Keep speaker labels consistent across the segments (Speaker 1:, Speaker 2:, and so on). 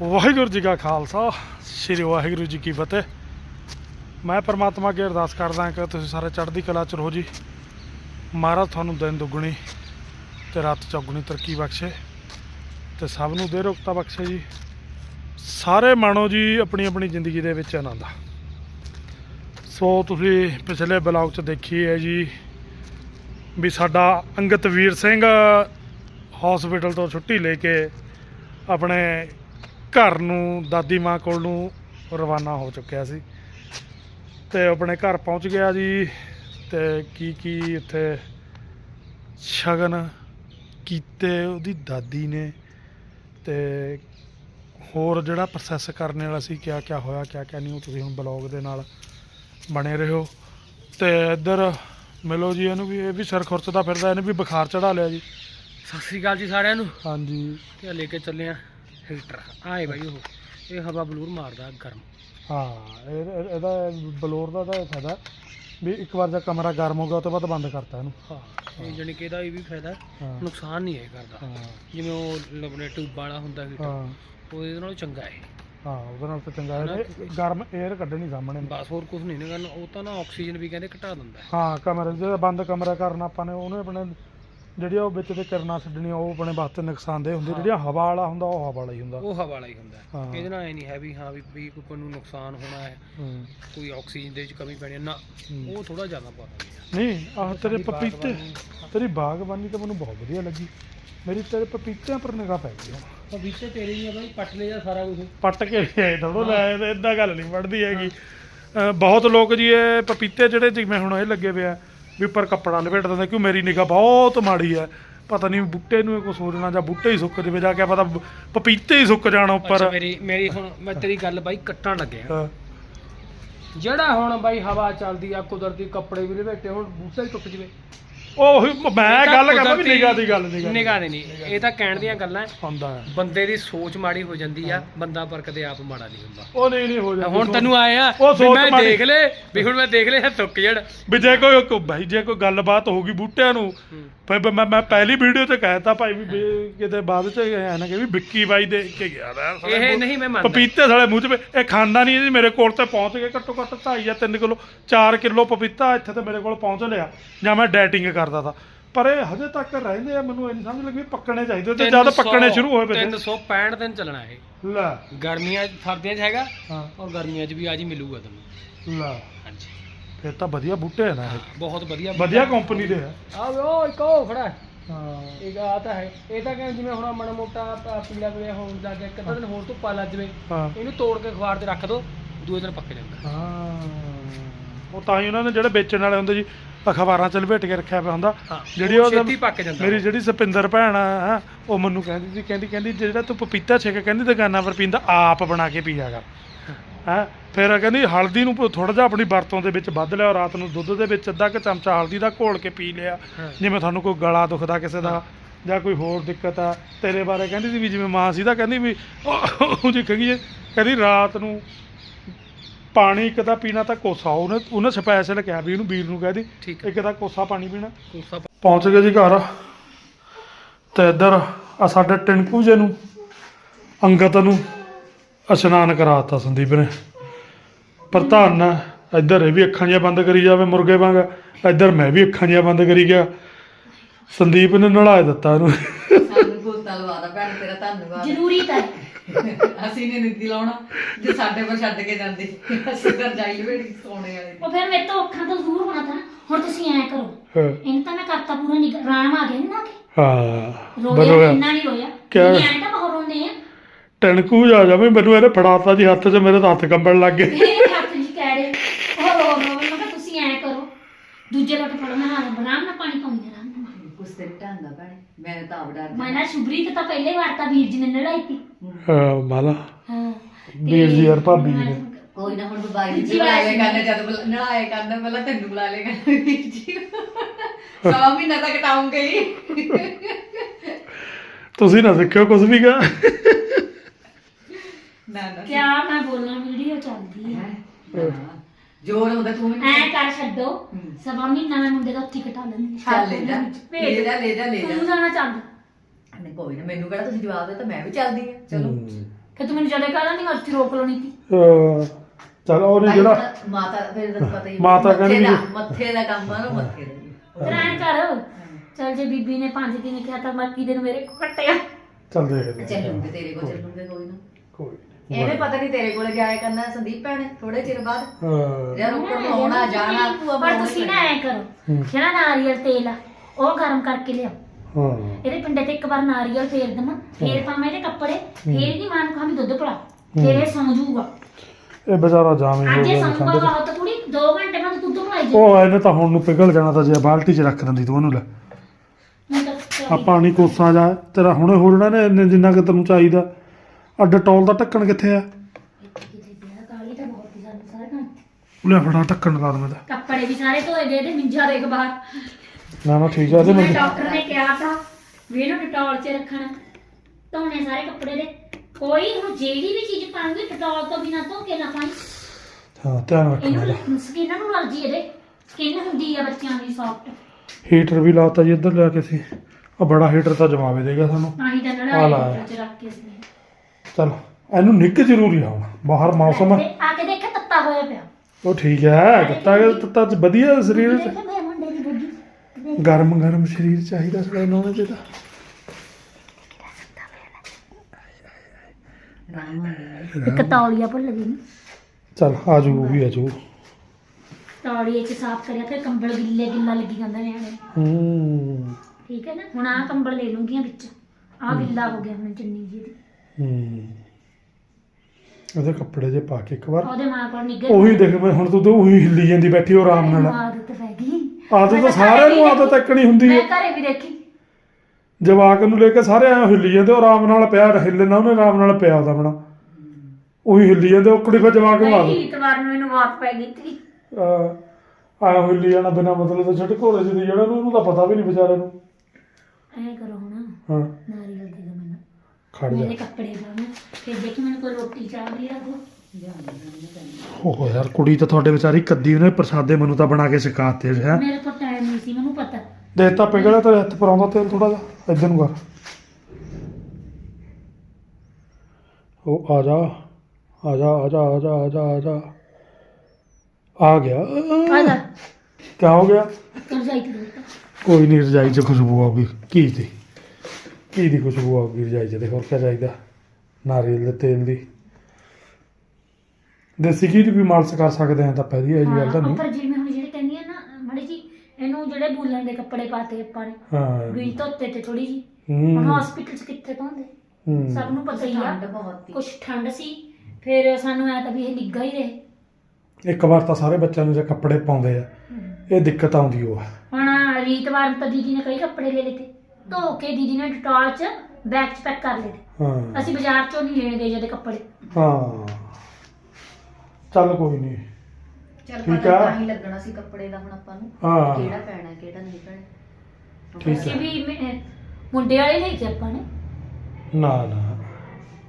Speaker 1: ਵਾਹਿਗੁਰੂ ਜੀ ਕਾ ਖਾਲਸਾ, ਸ੍ਰੀ ਵਾਹਿਗੁਰੂ ਜੀ ਕੀ ਫਤਿਹ। ਮੈਂ ਪਰਮਾਤਮਾ ਅੱਗੇ ਅਰਦਾਸ ਕਰਦਾ ਕਿ ਤੁਸੀਂ ਸਾਰੇ ਚੜ੍ਹਦੀ ਕਲਾ ਚ ਰਹੋ ਜੀ। ਮਹਾਰਾਜ ਤੁਹਾਨੂੰ ਦਿਨ ਦੁੱਗਣੀ ਤੇ ਰਾਤ ਚੌਗੁਣੀ ਤਰੱਕੀ ਬਖਸ਼ੇ ਤੇ ਸਭ ਨੂੰ ਦੇ ਰੁਕਤਾ ਬਖਸ਼ੇ ਜੀ। ਸਾਰੇ ਮਾਣੋ ਜੀ ਆਪਣੀ ਆਪਣੀ ਜ਼ਿੰਦਗੀ ਦੇ ਵਿੱਚ ਆਨੰਦ ਸੋ ਤੁਸੀਂ ਪਿਛਲੇ ਬਲੌਗ ਚ ਦੇਖੀ ਹੈ ਜੀ ਵੀ ਸਾਡਾ ਅੰਗਤ ਵੀਰ ਸਿੰਘ ਹਸਪੀਟਲ ਤੋਂ ਛੁੱਟੀ ਲੈ ਕੇ ਆਪਣੇ ਘਰ ਨੂੰ ਦਾਦੀ ਮਾਂ ਕੋਲ ਨੂੰ ਰਵਾਨਾ ਹੋ ਚੁੱਕਿਆ ਸੀ। ਤੇ ਆਪਣੇ ਘਰ ਪਹੁੰਚ ਗਿਆ ਜੀ। ਤੇ ਕੀ ਕੀ ਇੱਥੇ ਸ਼ਗਨ ਕੀਤੇ ਉਹਦੀ ਦਾਦੀ ਨੇ। ਤੇ ਹੋਰ ਜਿਹੜਾ ਪ੍ਰੋਸੈਸ ਕਰਨ ਵਾਲਾ ਸੀ ਕਿਆ ਕਿਆ ਹੋਇਆ ਕਿਆ ਕਿਆ ਨਹੀਂ ਉਹ ਤੁਸੀਂ ਹੁਣ ਬਲੌਗ ਦੇ ਨਾਲ ਬਣੇ ਰਹੋ। ਤੇ ਇੱਧਰ ਮਿਲੋ ਜੀ ਇਹਨੂੰ ਵੀ ਇਹ ਵੀ ਸਿਰ ਖੁਰਚਦਾ ਫਿਰਦਾ ਇਹਨੇ ਵੀ ਬੁਖਾਰ ਚੜਾ ਲਿਆ ਜੀ।
Speaker 2: ਸਤਿ ਸ੍ਰੀ ਅਕਾਲ ਜੀ ਸਾਰਿਆਂ ਨੂੰ।
Speaker 1: ਹਾਂਜੀ।
Speaker 2: ਤੇ ਲੈ ਕੇ ਚੱਲੇ ਆ। ਹੀਟਰ ਆਏ ਬਾਈ ਉਹ ਇਹ ਹਵਾ ਬਲੂਰ ਮਾਰਦਾ ਗਰਮ।
Speaker 1: ਹਾਂ ਇਹ- ਇਹ- ਇਹਦਾ ਬਲੋਰ ਦਾ ਤਾਂ ਇਹ ਫਾਇਦਾ। ਵੀ ਇੱਕ ਵਾਰ ਜਦ ਕਮਰਾ ਗਰਮ ਹੋ ਗਿਆ ਉਹ ਤੋਂ ਬਾਅਦ ਬੰਦ ਕਰਤਾ ਇਹਨੂੰ।
Speaker 2: ਹਾਂ ਇਹ ਜਾਣੀ ਕਿ ਇਹਦਾ ਇਹ ਵੀ ਫਾਇਦਾ
Speaker 1: ਹਾਂ
Speaker 2: ਨੁਕਸਾਨ ਨਹੀਂ ਹੈ ਕਰਦਾ।
Speaker 1: ਹਾਂ।
Speaker 2: ਜਿਵੇਂ ਉਹ ਲਬਨੇ ਟਿਊਬ ਵਾਲਾ ਹੁੰਦਾ ਹੀਟਰ
Speaker 1: ਹਾਂ।
Speaker 2: ਉਹ ਇਹਦੇ ਨਾਲੋਂ ਚੰਗਾ ਹੈ।
Speaker 1: ਹਾਂ ਉਹਦੇ ਨਾਲ ਤਾਂ ਚੰਗਾ ਹੈ। ਇਹ ਗਰਮ 에ਅਰ ਕੱਢਣੀ ਸਾਹਮਣੇ
Speaker 2: ਬਸ ਹੋਰ ਕੁਝ ਨਹੀਂ ਨਾ ਕਰਨਾ। ਉਹ ਤਾਂ ਨਾ ਆਕਸੀਜਨ ਵੀ ਕਹਿੰਦੇ ਘਟਾ ਦਿੰਦਾ ਹੈ।
Speaker 1: ਹਾਂ ਕਮਰੇ ਜਿਹੜਾ ਬੰਦ ਕਮਰਾ ਕਰਨਾ ਆਪਾਂ ਨੇ ਉਹਨੇ ਆਪਣੇ ਜਿਹੜੀਆਂ ਉਹ ਵਿੱਚ ਦੇ ਕਿਰਨਾਂ ਛੱਡਣੀਆਂ ਉਹ ਆਪਣੇ ਵਾਸਤੇ ਨੁਕਸਾਨਦੇ ਹੁੰਦੇ ਜਿਹੜੀਆਂ ਹਵਾ ਵਾਲਾ ਹੁੰਦਾ ਉਹ ਹਵਾ ਵਾਲਾ ਹੀ ਹੁੰਦਾ।
Speaker 2: ਉਹ ਹਵਾ ਵਾਲਾ ਹੀ ਹੁੰਦਾ। ਹੈ। ਇਹਦੇ ਨਾਲ ਇਹ ਨਹੀਂ ਹੈ ਵੀ ਹਾਂ ਵੀ ਵੀ ਕੋਈ ਨੂੰ ਨੁਕਸਾਨ ਹੋਣਾ ਹੈ
Speaker 1: ਹੂੰ।
Speaker 2: ਕੋਈ ਆਕਸੀਜਨ ਦੇ ਵਿੱਚ ਕਮੀ ਪੈਣੀ ਹੈ, ਨਾ।
Speaker 1: ਹੂੰ।
Speaker 2: ਉਹ ਥੋੜਾ ਜ਼ਿਆਦਾ ਪਤਾ
Speaker 1: ਨਹੀਂ ਆਹ ਤੇਰੇ ਪਪੀਤੇ ਤੇਰੀ ਬਾਗਬਾਨੀ ਤਾਂ ਮੈਨੂੰ ਬਹੁਤ ਵਧੀਆ ਲੱਗੀ। ਮੇਰੀ ਤੇਰੇ ਪਪੀਤਿਆਂ ਪਰ ਨਿਗਾਹ ਪੈ ਗਈ ਹੁਣ।
Speaker 2: ਵਿੱਚ ਤੇਰੇ ਹੀ ਆ ਬਾਈ ਪੱਟ ਲਿਆ ਸਾਰਾ ਕੁਝ
Speaker 1: ਪੱਟ ਕੇ ਲਿਆਏ ਥੋੜੋ ਲੈ ਇਦਾਂ ਗੱਲ ਨਹੀਂ ਵੜਦੀ ਹੈਗੀ। ਅਹ ਬਹੁਤ ਲੋਕ ਜੀ ਇਹ ਪਪੀਤੇ ਜਿਹੜੇ ਜਿਵੇਂ ਹੁਣ ਇਹ ਲੱਗੇ ਪਿਆ ਵੀ ਉੱਪਰ ਕੱਪੜਾ ਲਪੇਟ ਦਿੰਦੇ ਕਿਉਂ ਮੇਰੀ ਨਿਗਾਹ ਬਹੁਤ ਮਾੜੀ ਹੈ। ਪਤਾ ਨਹੀਂ ਬੂਟੇ ਨੂੰ ਕੁਝ ਸੋਚਣਾ ਜਾਂ ਬੂਟੇ ਹੀ ਸੁੱਕ ਜਵੇ ਜਾ ਕੇ ਪਤਾ ਪਪੀਤੇ ਹੀ ਸੁੱਕ ਜਾਣ ਉੱਪਰ।
Speaker 2: ਅੱਛਾ ਮੇਰੀ ਮੇਰੀ ਹੁਣ ਮੈਂ ਤੇਰੀ ਗੱਲ ਬਾਈ ਕੱਟਣ ਲੱਗਿਆ
Speaker 1: ਹਾਂ,
Speaker 2: ਜਿਹੜਾ ਹੁਣ ਬਾਈ ਹਵਾ ਚੱਲਦੀ ਆ ਕੁਦਰਤੀ ਕੱਪੜੇ ਵੀ ਲਪੇਟੇ ਹੁਣ ਬੂਟਾ ਹੀ ਟੁੱਟ ਜਵੇ।
Speaker 1: ਉਹ ਮੈਂ ਗੱਲ ਕਰਦਾ ਵੀ ਨਿਗਾਹ ਦੀ ਗੱਲ ਨਿਗਾਹ
Speaker 2: ਨਿਗਾਹ ਦੀ ਨਹੀਂ। ਇਹ ਤਾਂ ਕਹਿਣ ਦੀਆਂ ਗੱਲਾਂ।
Speaker 1: ਹੁੰਦਾ ਹੈ
Speaker 2: ਬੰਦੇ ਦੀ ਸੋਚ ਮਾੜੀ ਹੋ ਜਾਂਦੀ ਆ ਬੰਦਾ ਪਰ ਕਦੇ ਆਪ ਮਾੜਾ ਨਹੀਂ ਹੁੰਦਾ।
Speaker 1: ਉਹ ਨਹੀਂ ਨਹੀਂ ਹੋ ਜਾਂਦਾ
Speaker 2: ਹੁਣ ਤੈਨੂੰ ਆਏ ਆ
Speaker 1: ਉਹ
Speaker 2: ਵੀ
Speaker 1: ਸੋਚ
Speaker 2: ਮੈਂ ਦੇਖ ਲੈ ਵੀ ਹੁਣ ਮੈਂ ਦੇਖ ਲਿਆ ਸੁੱਕ ਜੜ
Speaker 1: ਵੀ ਜੇ ਕੋਈ ਭਾਈ ਜੇ ਕੋਈ ਗੱਲਬਾਤ ਹੋਊਗੀ ਬੂਟਿਆਂ ਨੂੰ ਫਿਰ ਮੈਂ ਮੈਂ ਪਹਿਲੀ ਵੀਡੀਓ ਤੇ ਕਹਿਤਾ ਭਾਈ ਵੀ ਕਿਤੇ ਬਾਅਦ ਚ ਐ ਨਾ ਕਿ ਵੀ ਵਿੱਕੀ ਬਾਈ ਦੇ ਕੇ ਗਿਆ
Speaker 2: ਇਹ ਨਹੀਂ ਮੈਂ ਮੰਨਦਾ।
Speaker 1: ਪਪੀਤੇ ਸਾਲੇ ਮੂੰਹ ਚ। ਇਹ ਖਾਂਦਾ ਨਹੀਂ ਇਹ ਮੇਰੇ ਕੋਲ ਤੇ ਪਹੁੰਚ ਗਏ ਘੱਟੋ ਘੱਟ 2.5 ਜਾਂ 3 ਕਿਲੋ 4 ਕਿਲੋ ਪਪੀਤਾ ਇੱਥੇ ਤੇ ਮੇਰੇ ਕੋਲ ਪਹੁੰਚ ਲਿਆ। ਜਾਂ ਮੈਂ ਡੈਟਿੰਗ ਕਰਦਾ ਤਾ। ਪਰ ਇਹ ਹਜੇ ਤੱਕ ਰਹਿੰਦੇ ਆ ਮੈਨੂੰ ਇਹ ਨਹੀਂ ਸਮਝ ਲੱਗੀ ਵੀ ਪੱਕਣੇ ਚਾਹੀਦੇ ਤੇ ਜਦ ਪੱਕਣੇ ਸ਼ੁਰੂ ਹੋਏ ਪਏ
Speaker 2: 365 ਦਿਨ ਚੱਲਣਾ ਇਹ।
Speaker 1: ਲੈ।
Speaker 2: ਗਰਮੀਆਂ 'ਚ ਸਰਦੀਆਂ 'ਚ ਹੈਗਾ
Speaker 1: ਹਾਂ।
Speaker 2: ਔਰ ਗਰਮੀਆਂ 'ਚ ਵੀ ਅੱਜ ਹੀ ਮਿਲੂਗਾ ਤੁਹਾਨੂੰ
Speaker 1: ਲੈ।
Speaker 2: ਹਾਂਜੀ।
Speaker 1: ਫਿਰ ਤਾਂ ਵਧੀਆ ਬੂਟੇ ਆ ਨਾ ਇਹ।
Speaker 2: ਬਹੁਤ ਵਧੀਆ
Speaker 1: ਵਧੀਆ ਕੰਪਨੀ ਦੇ ਆ।
Speaker 2: ਆ ਉਹ ਇੱਕ ਉਹ ਖੜਾ ਹੈ।
Speaker 1: ਹਾਂ
Speaker 2: ਇਹ ਆ ਤਾਂ ਹੈ। ਇਹ ਤਾਂ ਕਹਿੰਦੇ ਜਿਵੇਂ ਹੁਣ ਮਣਾ ਮੋਟਾ ਪ- ਪੀਲਾ ਪੀਲਾ ਹੋਣ ਲੱਗ ਗਿਆ ਇੱਕ ਅੱਧਾ ਦਿਨ ਹੋਰ ਧੁੱਪਾ ਲੱਗ ਜਵੇ।
Speaker 1: ਹਾਂ।
Speaker 2: ਇਹਨੂੰ ਤੋੜ ਕੇ ਅਖਬਾਰ ਤੇ ਰੱਖ ਦੋ ਦੂਏ ਦਿਨ ਪੱਕ ਜਾਂਦਾ।
Speaker 1: ਹਾਂ। ਉਹ ਤਾਂ ਹੀ ਉਹਨਾਂ ਨੇ ਜਿਹੜੇ ਵੇਚਣ ਵਾਲੇ ਹੁੰਦੇ ਜੀ ਅਖਬਾਰਾਂ ਚ ਲਪੇਟ ਕੇ ਰੱਖਿਆ ਪਿਆ ਹੁੰਦਾ। ਜਿਹੜੀ
Speaker 2: ਉਹ
Speaker 1: ਉਹ
Speaker 2: ਛੇਤੀ ਪੱਕ ਜਾਂਦਾ
Speaker 1: ਮੇਰੀ ਜਿਹੜੀ ਸਪਿੰਦਰ ਭੈਣ ਆ ਹੈਂ, ਉਹ ਮੈਨੂੰ ਕਹਿੰਦੀ ਸੀ ਕਹਿੰਦੀ ਕਹਿੰਦੀ ਜਿਹੜਾ ਤੂੰ ਪਪੀਤਾ ਛੇਕ ਕਹਿੰਦੀ ਦੁਕਾਨਾਂ ਪਰ ਪੀਂਦਾ ਆਪ ਬਣਾ ਕੇ ਪੀਆ ਕਰ ਹੈ ਫਿਰ ਕਹਿੰਦੀ ਹਲਦੀ ਨੂੰ ਥੋੜਾ ਜਿਹਾ ਆਪਣੀ ਵਰਤੋਂ ਦੇ ਵਿੱਚ ਵੱਧ ਲਿਆ ਰਾਤ ਨੂੰ ਦੁੱਧ ਦੇ ਵਿੱਚ ਅੱਧਾ ਕੁ ਚਮਚਾ ਹਲਦੀ ਦਾ ਘੋਲ ਕੇ ਪੀ ਲਿਆ। ਜਿਵੇਂ ਤੁਹਾਨੂੰ ਕੋਈ ਗਲਾ ਦੁਖਦਾ ਕਿਸੇ ਦਾ ਜਾਂ ਕੋਈ ਹੋਰ ਦਿੱਕਤ ਆ ਤੇਰੇ ਬਾਰੇ ਕਹਿੰਦੀ ਸੀ ਵੀ ਜਿਵੇਂ ਮਾਂ ਸੀ ਤਾਂ ਕਹਿੰਦੀ ਵੀ ਉਹ ਜੀ ਕਹੀ ਕਹਿੰਦੀ ਰਾਤ ਨੂੰ ਪਾਣੀ ਇੱਕ ਤਾਂ ਪੀਣਾ ਤਾਂ ਕੋਸਾ ਉਹਨੇ ਉਹਨੇ ਸਪੈਸ਼ਲ ਕਿਹਾ ਵੀ ਇਹਨੂੰ ਵੀਰ ਨੂੰ ਕਹਿ
Speaker 2: ਠੀਕ
Speaker 1: ਦੀ
Speaker 2: ਹੈ।
Speaker 1: ਇੱਕ ਤਾਂ ਕੋਸਾ ਪਾਣੀ ਪੀਣਾ।
Speaker 2: ਕੋਸਾ
Speaker 1: ਪਹੁੰਚ ਗਏ ਜੀ ਘਰ। ਤੇ ਇੱਧਰ ਆ ਸਾਡੇ ਟਿੰਕੂ ਜੇ ਨੂੰ ਅੰਗਤ ਨੂੰ ਇਸ਼ਨਾਨ ਕਰਾਤਾ ਸੰਦੀਪ ਨੇ। ਪ੍ਰਧਾਨ ਨੇ ਇੱਧਰ ਇਹ ਵੀ ਅੱਖਾਂ ਜਿਹੀਆਂ ਬੰਦ ਕਰੀ ਜਾਵੇ ਮੁਰਗੇ ਵਾਂਗ। ਇੱਧਰ ਮੈਂ ਵੀ ਅੱਖਾਂ ਜਿਹੀਆਂ ਬੰਦ ਕਰੀ ਗਿਆ। ਸੰਦੀਪ ਨੇ ਨਲਾ ਦਿੱਤਾ ਇਹਨੂੰ।
Speaker 3: ਗੋਤਾ ਲਵਾਦਾ ਭੈਣ ਤੇਰਾ ਧੰਨਵਾਦ।
Speaker 4: ਜ਼ਰੂਰੀ ਤਾਂ ਹੈ।
Speaker 3: ਅਸੀਂ ਨੇ ਨਿੱਤੀ ਲਾਉਣਾ ਜੇ ਸਾਡੇ ਕੋਲ ਛੱਡ ਕੇ ਜਾਂਦੀ ਅਸੀਂ ਤਾਂ ਜਾਈ ਲਵੇੜ ਕੇ ਸੋਨੇ ਵਾਲੇ
Speaker 4: ਉਹ ਫਿਰ ਮੇਰੇ ਤੋਂ ਅੱਖਾਂ ਤੋਂ ਦੂਰ ਹੋਣਾ ਤਾਂ ਹੁਣ ਤੁਸੀਂ ਐਂ ਕਰੋ
Speaker 1: ਹਾਂ,
Speaker 4: ਇਹਨੂੰ ਤਾਂ ਮੈਂ ਕਰਤਾ ਪੂਰਾ ਨਹੀਂ ਰਾਮ ਆ ਗਿਆ ਨਾ ਕਿ।
Speaker 1: ਹਾਂ
Speaker 4: ਰੋਇਆ ਇੰਨਾ ਨਹੀਂ ਰੋਇਆ।
Speaker 1: ਕਿਆ?
Speaker 4: ਨਹੀਂ ਐਂ ਤਾਂ ਬਹੁਤ ਰੋਂਦੇ ਆ।
Speaker 1: ਟਿੰਕੂ ਜਾ ਜਾਵੇ ਮੈਨੂੰ ਇਹਨੇ ਫੜਾਤਾ ਜੀ ਹੱਥ 'ਚ ਮੇਰੇ ਤਾਂ ਹੱਥ ਕੰਬਣ ਲੱਗ ਗਏ।
Speaker 4: ਇਹ ਹੱਥ ਜੀ ਕਹਿ ਰਹੇ। ਉਹ ਰੋ ਰੋ ਮੈਂ ਕਿਹਾ ਤੁਸੀਂ ਐਂ ਕਰੋ। ਦੂਜੇ ਲੋਟ ਫੜੋ ਮੈਂ ਹਾਂ ਬਰਾਮ ਨਾਲ ਪਾਣੀ ਪਾਉਂਦੀ ਰਾਮ ਨਾਲ
Speaker 3: ਕੁਛ ਤੇ ਢਾਂਦਾ ਭੈਣੇ ਮੈਂ ਤਾਂ ਆਪ ਡਰ
Speaker 4: ਮੈਂ ਨਾ ਸ਼ੁਭਰੀ ਤੇ ਤਾਂ ਪਹਿਲੇ ਵਾਰ ਤਾਂ ਵੀਰ ਜੀ ਨੇ ਲੜਾਈ ਤੀ
Speaker 1: ਹਾਂ ਮਾਲਾ।
Speaker 4: ਹਾਂ
Speaker 1: ਵੀਰ ਜੀ ਯਾਰ ਭਾਬੀ ਜੀ ਨੇ।
Speaker 3: ਕੋਈ ਨਾ ਹੁਣ ਬਾਈ
Speaker 4: ਦੂਜੀ
Speaker 3: ਜੀ
Speaker 4: ਵਾਰ
Speaker 3: ਬੁਲਾ ਲੈ
Speaker 4: ਅਸੀਂ-
Speaker 3: ਕਰਨਾ ਜਦ ਬੁਲਾ- ਨਹਾਏ ਕਰਨਾ ਪਹਿਲਾਂ ਤੈਨੂੰ ਬੁਲਾ ਲੇਗਾ ਵੀਰ ਜੀ ਸਵਾ ਮਹੀਨਾ ਤੱਕ ਟਾਉਂਗੇ ਹੀ।
Speaker 1: ਤੁਸੀਂ ਨਾ ਸਿੱਖਿਓ ਕੁਝ ਵੀ ਗਾ।
Speaker 3: ਨਾ ਨਾ
Speaker 4: ਕਿਆ ਮੈਂ ਬੋਲਣਾ ਵੀਡੀਓ ਚੱਲਦੀ ਹੈ?
Speaker 3: ਹੈਂ? ਹਾਂ। ਜੋਰ ਹੁੰਦਾ ਤੂੰ ਮੈਨੂੰ
Speaker 4: ਐਂ ਕਰ ਛੱਡੋ।
Speaker 3: ਹੂੰ।
Speaker 4: ਸਵਾ ਮਹੀਨਾ ਮੈਂ ਮੁੰਡੇ ਦਾ ਉੱਥੇ ਹੀ ਕਟਾ ਲੈਂਦੀ
Speaker 3: ਚੱਲ ਲੈ ਜਾ।
Speaker 4: ਭੇਜ
Speaker 3: ਲੈ ਜਾ ਲੈ ਜਾ ਲੈ ਜਾ।
Speaker 4: ਤੂੰ ਜਾਣਾ ਚੱਲ।
Speaker 3: ਨਹੀਂ ਕੋਈ ਨਾ ਮੈਨੂੰ ਕਿਹੜਾ ਤੁਸੀਂ ਜਵਾਬ ਦੇ ਤਾਂ ਮੈਂ ਵੀ ਚੱਲਦੀ ਆ ਚਲੋ।
Speaker 4: ਕਿ ਤੂੰ ਮੈਨੂੰ ਜਦੇ ਕਹਦਾ ਨਹੀਂ ਉੱਥੇ ਰੋਕ ਲਣੀ ਸੀ।
Speaker 1: ਅਹ ਚੱਲ ਉਹ ਨੀ ਜਿਹੜਾ
Speaker 3: ਭਾਈ ਮਾਤਾ ਫਿਰ ਤਾਂ ਪਤਾ ਹੀ
Speaker 1: ਮਾਤਾ
Speaker 3: ਮੱਥੇ
Speaker 1: ਕਹਿੰਦੀ
Speaker 3: ਦਾ-
Speaker 1: ਵੀ-
Speaker 3: ਮੱਥੇ ਦਾ ਕੰਮ ਆ ਨਾ ਮੱਥੇ ਦਾ ਜੀ।
Speaker 4: ਫਿਰ ਐਂ ਕਰ। ਚੱਲ ਜੇ ਬੀਬੀ ਨੇ ਪੰਜ ਦਿਨ ਕਿਹਾ ਤਾਂ ਬਾਕੀ ਦਿਨ ਮੇਰੇ ਕੋ ਕੱਟਿਆ।
Speaker 1: ਚੱਲ ਦੇਖਦੇ ਹਾਂ।
Speaker 3: ਚੱਲੂਗੇ ਤੇਰੇ ਕੋਲ ਚੱਲੂਗੇ ਕੋਈ ਨਾ।
Speaker 1: ਕੋਈ ਨੀ।
Speaker 3: ਐਵੇਂ ਪਤਾ ਨਹੀਂ ਤੇਰੇ ਕੋਲ ਜਾਇਆ ਕਰਨਾ ਸੰਦੀਪ ਭੈਣੇ ਥੋੜੇ ਚਿਰ ਬਾਅਦ।
Speaker 1: ਹਾਂ।
Speaker 3: ਯਾਰ ਉੱਪਰ ਨੂੰ ਆਉਣਾ ਜਾਣਾ ਭੂਆ
Speaker 4: ਪਰ ਤੁਸੀਂ ਨਾ ਐਂ ਕਰੋ
Speaker 1: ਹੂੰ।
Speaker 4: ਜਿਹੜਾ ਨਾਰੀਅਲ ਤੇਲ ਆ ਉਹ ਗਰਮ ਕਰਕੇ ਲਿਆਓ।
Speaker 1: ਹਾਂ।
Speaker 4: ਇਹਦੇ ਪਿੰਡੇ ਤੇ ਇੱਕ ਵਾਰ ਨਾਰੀਅਲ ਫੇਰ ਦਮਾ ਫੇਰ ਪਾਵਾਂ ਇਹਦੇ ਕੱਪੜੇ ਫੇਰ ਇਹਦੀ ਮਾਂ ਨੂੰ ਖਾਵੀ ਦੁੱਧ ਪਿਲਾ ਫੇਰ ਇਹ ਸੌਂ ਜਾਊਗਾ।
Speaker 1: ਇਹ ਵਿਚਾਰਾ ਜਾਵੇਂ ਹੋ
Speaker 4: ਅੱਜ ਇਹ
Speaker 1: ਗਿਆ
Speaker 4: ਸੌਂਗਾ
Speaker 1: ਠੰਡ 'ਚ।
Speaker 4: ਬਹੁਤ ਕੁੜੀ 2 ਘੰਟੇ ਬਾਅਦ ਦੁੱਧ ਪਿਲਾਈ ਜੇ
Speaker 1: ਉਹ ਇਹਨੇ ਤਾਂ ਹੁਣ ਨੂੰ ਪਿਘਲ ਜਾਣਾ ਤਾਂ ਜੇ ਬਾਲਟੀ 'ਚ ਰੱਖ ਦਿੰਦੀ ਤੂੰ ਉਹਨੂੰ ਲੈ।
Speaker 4: ਮੈਂ ਤਾਂ
Speaker 1: ਆ ਪਾਣੀ ਕੋਸਾ ਜਾ ਤੇਰਾ ਹੁਣੇ ਹੋ ਜਾਣਾ ਨੇ ਇੰਨੇ ਜਿੰਨਾ ਕਿ ਤੈਨੂੰ ਚਾਹੀਦਾ। ਆ ਡਟੋਲ ਦਾ ਢੱਕਣ ਕਿੱਥੇ ਆ?
Speaker 4: ਕਿਤੇ ਪਿਆ ਕਾਲੀ ਤਾਂ ਬਹੁਤ ਹੀ ਸਾਨੂੰ ਸਾਰਾ ਕੰਮ
Speaker 1: ਲੈ ਫੜਾ ਢੱਕਣ ਲਾ ਦਵੇਂ ਤਾਂ
Speaker 4: ਕੱਪੜੇ ਵੀ ਸਾਰੇ ਧੋਏ ਗਏ ਤੇ ਮਿੰਜਾ ਦੇਖ ਬਾਹਰ।
Speaker 1: ਨਾ ਨਾ ਠੀਕ ਆ ਇਹਦੇ
Speaker 4: ਮੈਂ ਡਾਕਟਰ ਨੇ ਕਿਹਾ ਤਾਂ ਵੀ ਇਹਨੂੰ ਡਟੋਲ 'ਚ ਰੱਖਣਾ। ਧੋਣੇ ਸਾਰੇ ਕੱਪੜੇ ਦੇ। ਕੋਈ ਹੁਣ ਜਿਹੜੀ ਵੀ ਚੀਜ਼ ਪਾਉਂਗੀ ਡਟੋਲ ਤੋਂ ਬਿਨਾ ਧੋ ਕੇ ਨਾ ਪਾਈ।
Speaker 1: ਹਾਂ ਧਿਆਨ ਰੱਖਣਾ ਇਹਦਾ।
Speaker 4: ਇਹਨੂੰ ਸਕਿਨ ਨੂੰ ਅਲਰਜੀ ਇਹਦੇ। ਸਕਿਨ ਹੁੰਦੀ ਆ ਬੱਚਿਆਂ ਦੀ ਸੌਫਟ
Speaker 1: ਹੀਟਰ ਵੀ ਲਾਤਾ ਜੀ ਇੱਧਰ ਲਿਆ ਕੇ ਸੀ। ਆ ਬੜਾ ਹੀਟਰ ਤਾਂ ਜਮਾਵੇ ਦੇਗਾ ਸਾਨੂੰ।
Speaker 4: ਤਾਂ ਹੀ ਤਾਂ
Speaker 1: ਆ
Speaker 4: ਨੜਾ
Speaker 1: ਲਾਇਆ।
Speaker 4: ਚ ਰੱਖ ਕੇ ਸੀ।
Speaker 1: ਚਲ ਇਹਨੂੰ ਨਿੱਕ ਜ਼ਰੂਰੀ ਆ ਹੁਣ ਬਾਹਰ ਮੌਸਮ
Speaker 4: ਆ। ਕੇ ਦੇਖਿਆ ਤੱਤਾ ਹੋਇਆ ਪਿਆ।
Speaker 1: ਉਹ ਠੀਕ ਹੈ ਤੱਤਾ ਤੱਤਾ ਚ ਵਧੀਆ ਸਰੀਰ ਚ।
Speaker 4: ਦੇਖਿਆ ਮੇਰੇ ਮੁੰਡੇ ਦੀ ਬੁੱਢੀ।
Speaker 1: ਗਰਮ ਗਰਮ ਸਰੀਰ ਚਾਹੀਦਾ ਸਦਾ
Speaker 3: ਰਾਮ ਆ ਗਿਆ
Speaker 4: ਇੱਕ ਤੌਲੀਆ ਭੁੱਲ ਗਈ ਨੀ।
Speaker 1: ਚਲ ਆਜੂ ਉਹ ਵੀ ਆਜੂ
Speaker 4: ਤੌਲੀਏ ਚ ਸਾਫ਼ ਕਰਿਆ ਫਿਰ ਕੰਬਲ ਗਿੱਲੇ ਗਿੱਲਾ ਲੱਗੀ ਜਾਂਦਾ ਨਿਆਣੇ ਨੂੰ।
Speaker 1: ਹੂੰ।
Speaker 4: ਠੀਕ ਹੈ ਨਾ? ਹੁਣ ਆਹ ਕੰਬਲ ਲੈ ਲੂੰਗੀਆਂ ਵਿੱਚ। ਆਹ ਗਿੱਲਾ ਹੋ ਗਿਆ ਹੁਣ ਚੁੰਨੀ ਜੀ ਦੀ।
Speaker 1: ਹੂੰ। ਉਹਦੇ ਕੱਪੜੇ ਜੇ ਪਾ ਕੇ ਇੱਕ ਵਾਰ।
Speaker 4: ਉਹਦੇ ਮਾਂ ਕੋਲ ਨਿੱਗੇ
Speaker 1: ਉਹੀ ਦੇਖ ਮੈਂ ਹੁਣ ਤੂੰ ਤਾਂ ਉਹੀ ਹਿੱਲੀ ਜਾਂਦੀ ਬੈਠੀ ਉਹ ਆਰਾਮ ਨਾਲ।
Speaker 4: ਆਦਤ ਪੈ ਗਈ।
Speaker 1: ਆਦਤ
Speaker 4: ਮੈਂ
Speaker 1: ਤਾਂ ਸਾਰਿਆਂ ਨੂੰ ਆਦਤ। ਤੱਕਣੀ ਹੁੰਦੀ।
Speaker 4: ਮੈਂ
Speaker 1: ਹੈ
Speaker 4: ਘਰੇ ਵੀ ਦੇਖੀ।
Speaker 1: ਜਵਾਕ ਨੂੰ ਲੈ ਕੇ ਸਾਰੇ ਐ ਹਿੱਲੀ ਜਾਂਦੇ ਉਹ ਆਰਾਮ ਨਾਲ ਪਿਆ ਹਿੱਲਣਾ ਉਹਨੇ ਆਰਾਮ ਨਾਲ ਪਿਆ ਉਹਦਾ ਬਣਾ ਉਹੀ ਹਿੱਲੀ ਜਾਂਦੇ ਔਕੜੀ ਫਿਰ ਜਵਾਕ ਨੂੰ ਆਦਤ
Speaker 4: ਇਤਵਾਰ ਨੂੰ ਇਹਨੂੰ ਵਾਤ ਪੈ ਗਈ ਤੀ।
Speaker 1: ਆ ਹਿੱਲੀ ਜਾਣਾ ਬਿਨਾ ਮਤਲਬ ਤੋਂ ਛੱਡ ਘੋੜੇ ਜਿਹੀ ਜਿਹੜਾ ਨੂੰ ਉਹਨੂੰ ਤਾਂ ਪਤਾ ਵੀ ਨਹੀਂ ਵਿਚਾਰੇ ਨੂੰ।
Speaker 4: ਐ ਕਰੋ ਹੁਣ।
Speaker 1: ਹਾਂ।
Speaker 4: ਮੈਨੂੰ
Speaker 1: ਖੜ ਜਾ।
Speaker 4: ਮੇਰੇ ਕੱਪੜੇ ਪਾਉਣਾ ਫਿਰ ਦੇਖੀ ਮੈਨੂੰ ਕੋਈ ਰੋਟੀ ਆ
Speaker 1: ਓਹੋ ਯਾਰ ਕੁੜੀ ਤਾਂ ਤੁਹਾਡੇ ਵਿਚਾਰੀ ਕੱਦੀ ਉਹਨੇ ਪ੍ਰਸਾਦੇ ਮੈਨੂੰ ਤਾਂ ਬਣਾ ਕੇ ਸਿਖਾਤੇ ਹੈ।
Speaker 4: ਮੇਰੇ ਕੋਲ ਟਾਈਮ ਨਹੀਂ ਸੀ ਮੈਨੂੰ ਪਤਾ।
Speaker 1: ਦੇਤਾ ਪਿਘਲਿਆ ਤੇਰੇ ਹੱਥ ਪਰ ਆਉਂਦਾ ਤੇਲ ਥੋੜਾ ਜਿਹਾ ਇੱਧਰ ਨੂੰ ਕਰ। ਉਹ ਆ ਜਾ ਆ ਜਾ ਆ ਜਾ ਆ ਜਾ ਆ ਜਾ ਆ ਜਾ। ਆ ਗਿਆ।
Speaker 4: ਆ ਜਾ।
Speaker 1: ਕਿਆ ਹੋ ਗਿਆ?
Speaker 4: ਕਰ ਜਾਈ ਤੇ
Speaker 1: ਕੋਈ ਨਹੀਂ ਰਜਾਈ 'ਚ ਖੁਸ਼ਬੂ ਆਉਗੀ ਕੀ ਦੀ ਕੀ ਦੀ ਖੁਸ਼ਬੂ ਆਉਗੀ ਰਜਾਈ 'ਚ ਦੇਖੋ ਕਿਆ ਚਾਹੀਦਾ? ਨਾਰੀਅਲ ਦੇ ਤੇਲ ਦੀ। ਦੇਸੀ ਘੀ ਦੀ ਵੀ ਮਾਲਸ਼ ਕਰ ਸਕਦੇ ਆ ਤਾਂ ਪਹਿਲੀ ਜੀ ਗੱਲ ਤਾਂ
Speaker 4: ਹਾਂ
Speaker 1: ਨਹੀਂ
Speaker 4: ਪਰ ਜਿਵੇਂ ਹੁਣ ਜਿਹੜੇ ਕਹਿੰਦੀ ਆ ਨਾ ਮੜੀ ਜੀ ਇਹਨੂੰ ਜਿਹੜੇ ਬੂਲਣ ਦੇ ਕੱਪੜੇ ਪਾਤੇ ਆਪਾਂ ਨੇ
Speaker 1: ਹਾਂ।
Speaker 4: ਵੀ ਧੋਤੇ ਤੇ ਥੋੜੀ ਜੀ। ਹੁਣ
Speaker 1: ਹੂੰ
Speaker 4: ਹਸਪੀਟਲ 'ਚ ਕਿੱਥੇ ਪਾਉਂਦੇ?
Speaker 1: ਹੂੰ।
Speaker 4: ਸਭ ਨੂੰ ਪਤਾ ਹੀ ਆ।
Speaker 3: ਠੰਡ ਬਹੁਤ ਸੀ।
Speaker 4: ਕੁਛ ਠੰਡ ਸੀ ਫਿਰ ਸਾਨੂੰ ਐ ਤਾਂ ਵੀ ਇਹ ਨਿੱਗਾ ਹੀ ਰਹੇ।
Speaker 1: ਇੱਕ ਵਾਰ ਤਾਂ ਸਾਰੇ ਬੱਚਿਆਂ ਨੂੰ ਜੇ ਕੱਪੜੇ ਪਾਉਂਦੇ ਆ ਇਹ ਦਿੱਕਤ ਆਉਂਦੀ ਉਹ।
Speaker 4: ਹੁਣ ਰੀਤਵਾਰ ਤਾਂ ਦੀਦੀ ਨੇ ਕਈ ਕੱਪੜੇ ਲੈ ਲਏ ਤੇ। ਧੋ ਕੇ ਦੀਦੀ ਨੇ ਡਟੋਲ 'ਚ ਬੈਗ 'ਚ ਪੈਕ ਕਰ ਲਏ ਤੇ।
Speaker 1: ਹਾਂ।
Speaker 4: ਅਸੀਂ ਬਾਜ਼ਾਰ 'ਚੋਂ ਨਹੀਂ ਲੈਣ ਗਏ ਜਦੇ ਕੱਪੜੇ।
Speaker 1: ਹਾਂ। ਚੱਲ ਕੋਈ ਨਹੀਂ
Speaker 3: ਚੱਲ
Speaker 1: ਠੀਕ
Speaker 3: ਪਤਾ
Speaker 1: ਆ।
Speaker 3: ਤਾਂ ਹੀ ਲੱਗਣਾ ਸੀ ਕੱਪੜੇ ਦਾ ਹੁਣ ਆਪਾਂ ਨੂੰ।
Speaker 1: ਹਾਂ।
Speaker 3: ਕਿਹੜਾ ਪੈਣਾ ਕਿਹੜਾ ਨਹੀਂ ਪੈਣਾ।
Speaker 1: ਠੀਕ
Speaker 4: ਅਸੀਂ
Speaker 1: ਹੈ
Speaker 4: ਵੀ ਮੈਂ- ਮੁੰਡੇ ਵਾਲੇ ਲੈ ਕੇ ਆਪਾਂ ਨੇ।
Speaker 1: ਨਾ ਨਾ।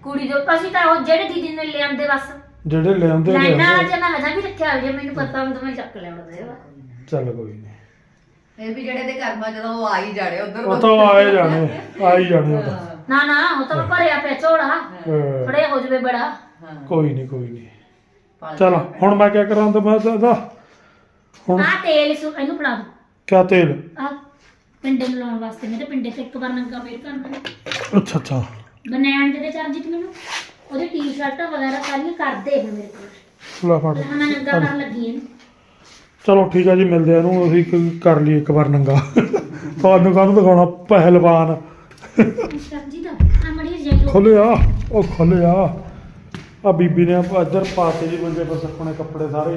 Speaker 4: ਕੁੜੀ ਦੇ ਅਸੀਂ ਤਾਂ ਉਹ ਜਿਹੜੇ ਦੀਦੀ ਨੇ ਲਿਆਂਦੇ ਬਸ।
Speaker 1: ਜਿਹੜੇ ਲਿਆਉਂਦੇ
Speaker 4: ਲਾਈਨਾਂ ਵਾਲਾ ਜਨਾ ਹਜਾ ਵੀ ਰੱਖਿਆ ਹੋਇਆ ਜੇ ਮੈਨੂੰ ਪਤਾ ਹੁੰਦਾ ਮੈਂ ਚੱਕ ਲੈਣਾ ਦੇਵਾ
Speaker 1: ਚੱਲ ਕੋਈ ਨਹੀਂ
Speaker 3: ਫਿਰ ਵੀ ਜਿਹੜੇ ਦੇ ਕਰਮਾਂ ਜਦੋਂ ਉਹ ਆ ਹੀ ਜਾਣੇ ਉਧਰ
Speaker 1: ਉਹ ਤਾਂ ਆਏ ਜਾਣੇ ਆ ਹੀ ਜਾਣੇ ਉਹ ਤਾਂ।
Speaker 4: ਨਾ ਨਾ ਉਹ ਤਾਂ ਭਰਿਆ ਪਿਆ ਝੋਲਾ।
Speaker 1: ਹਾਂ,
Speaker 4: ਫੜੇ ਹੋ ਜਵੇ ਬੜਾ।
Speaker 3: ਹਾਂ।
Speaker 1: ਕੋਈ ਨਹੀਂ ਕੋਈ ਨਹੀਂ। ਚਲ ਹੁਣ ਮੈਂ ਕਿਆ ਕਰਾਂ ਤਾਂ ਮੈਂ ਤਾਂ ਇਹਦਾ ਹੁਣ
Speaker 4: ਆ ਤੇਲ ਸੁ- ਇਹਨੂੰ ਫੜਾ ਦੋ।
Speaker 1: ਕਿਆ ਤੇਲ?
Speaker 4: ਆ ਪਿੰਡੇ ਨੂੰ ਲਾਉਣ ਵਾਸਤੇ ਮੇਰੇ ਪਿੰਡੇ ਤੇ ਇੱਕ ਵਾਰ ਨੰਗਾ ਫੇਰ ਕਰਨਾ।
Speaker 1: ਅੱਛਾ ਅੱਛਾ।
Speaker 4: ਬਨੈਣ ਦੇ ਤੇ ਚਰਜੀਤ ਮੈਨੂੰ ਉਹਦੇ ਟੀ-ਸ਼ਰਟਾਂ ਵਗੈਰਾ ਸਾਰੀਆਂ ਕਰਦੇ ਹੁਣ ਮੇਰੇ ਕੋਲ।
Speaker 1: ਲੈ ਫੜ।
Speaker 4: ਹੁਣ ਮੈਂ ਨੰਗਾ ਕਰਨ ਲੱਗੀ ਹਾਂ
Speaker 1: ਚਲੋ ਠੀਕ ਆ ਜੀ ਮਿਲਦੇ ਆ ਇਹਨੂੰ ਅਸੀਂ ਕ- ਕਰ ਲਈ ਇੱਕ ਵਾਰ ਨੰਗਾ। ਤੁਹਾਨੂੰ ਕਾਹਨੂੰ ਦਿਖਾਉਣਾ ਪਹਿਲਵਾਨ।
Speaker 4: ਜਾਈ
Speaker 1: ਖੋਲਿਆ ਉਹ ਖੋਲਿਆ। ਆ ਬੀਬੀ ਨੇ ਇੱਧਰ ਪਾਤੇ ਜੀ ਬੰਦੇ ਬਸ ਆਪਣੇ ਕੱਪੜੇ ਸਾਰੇ।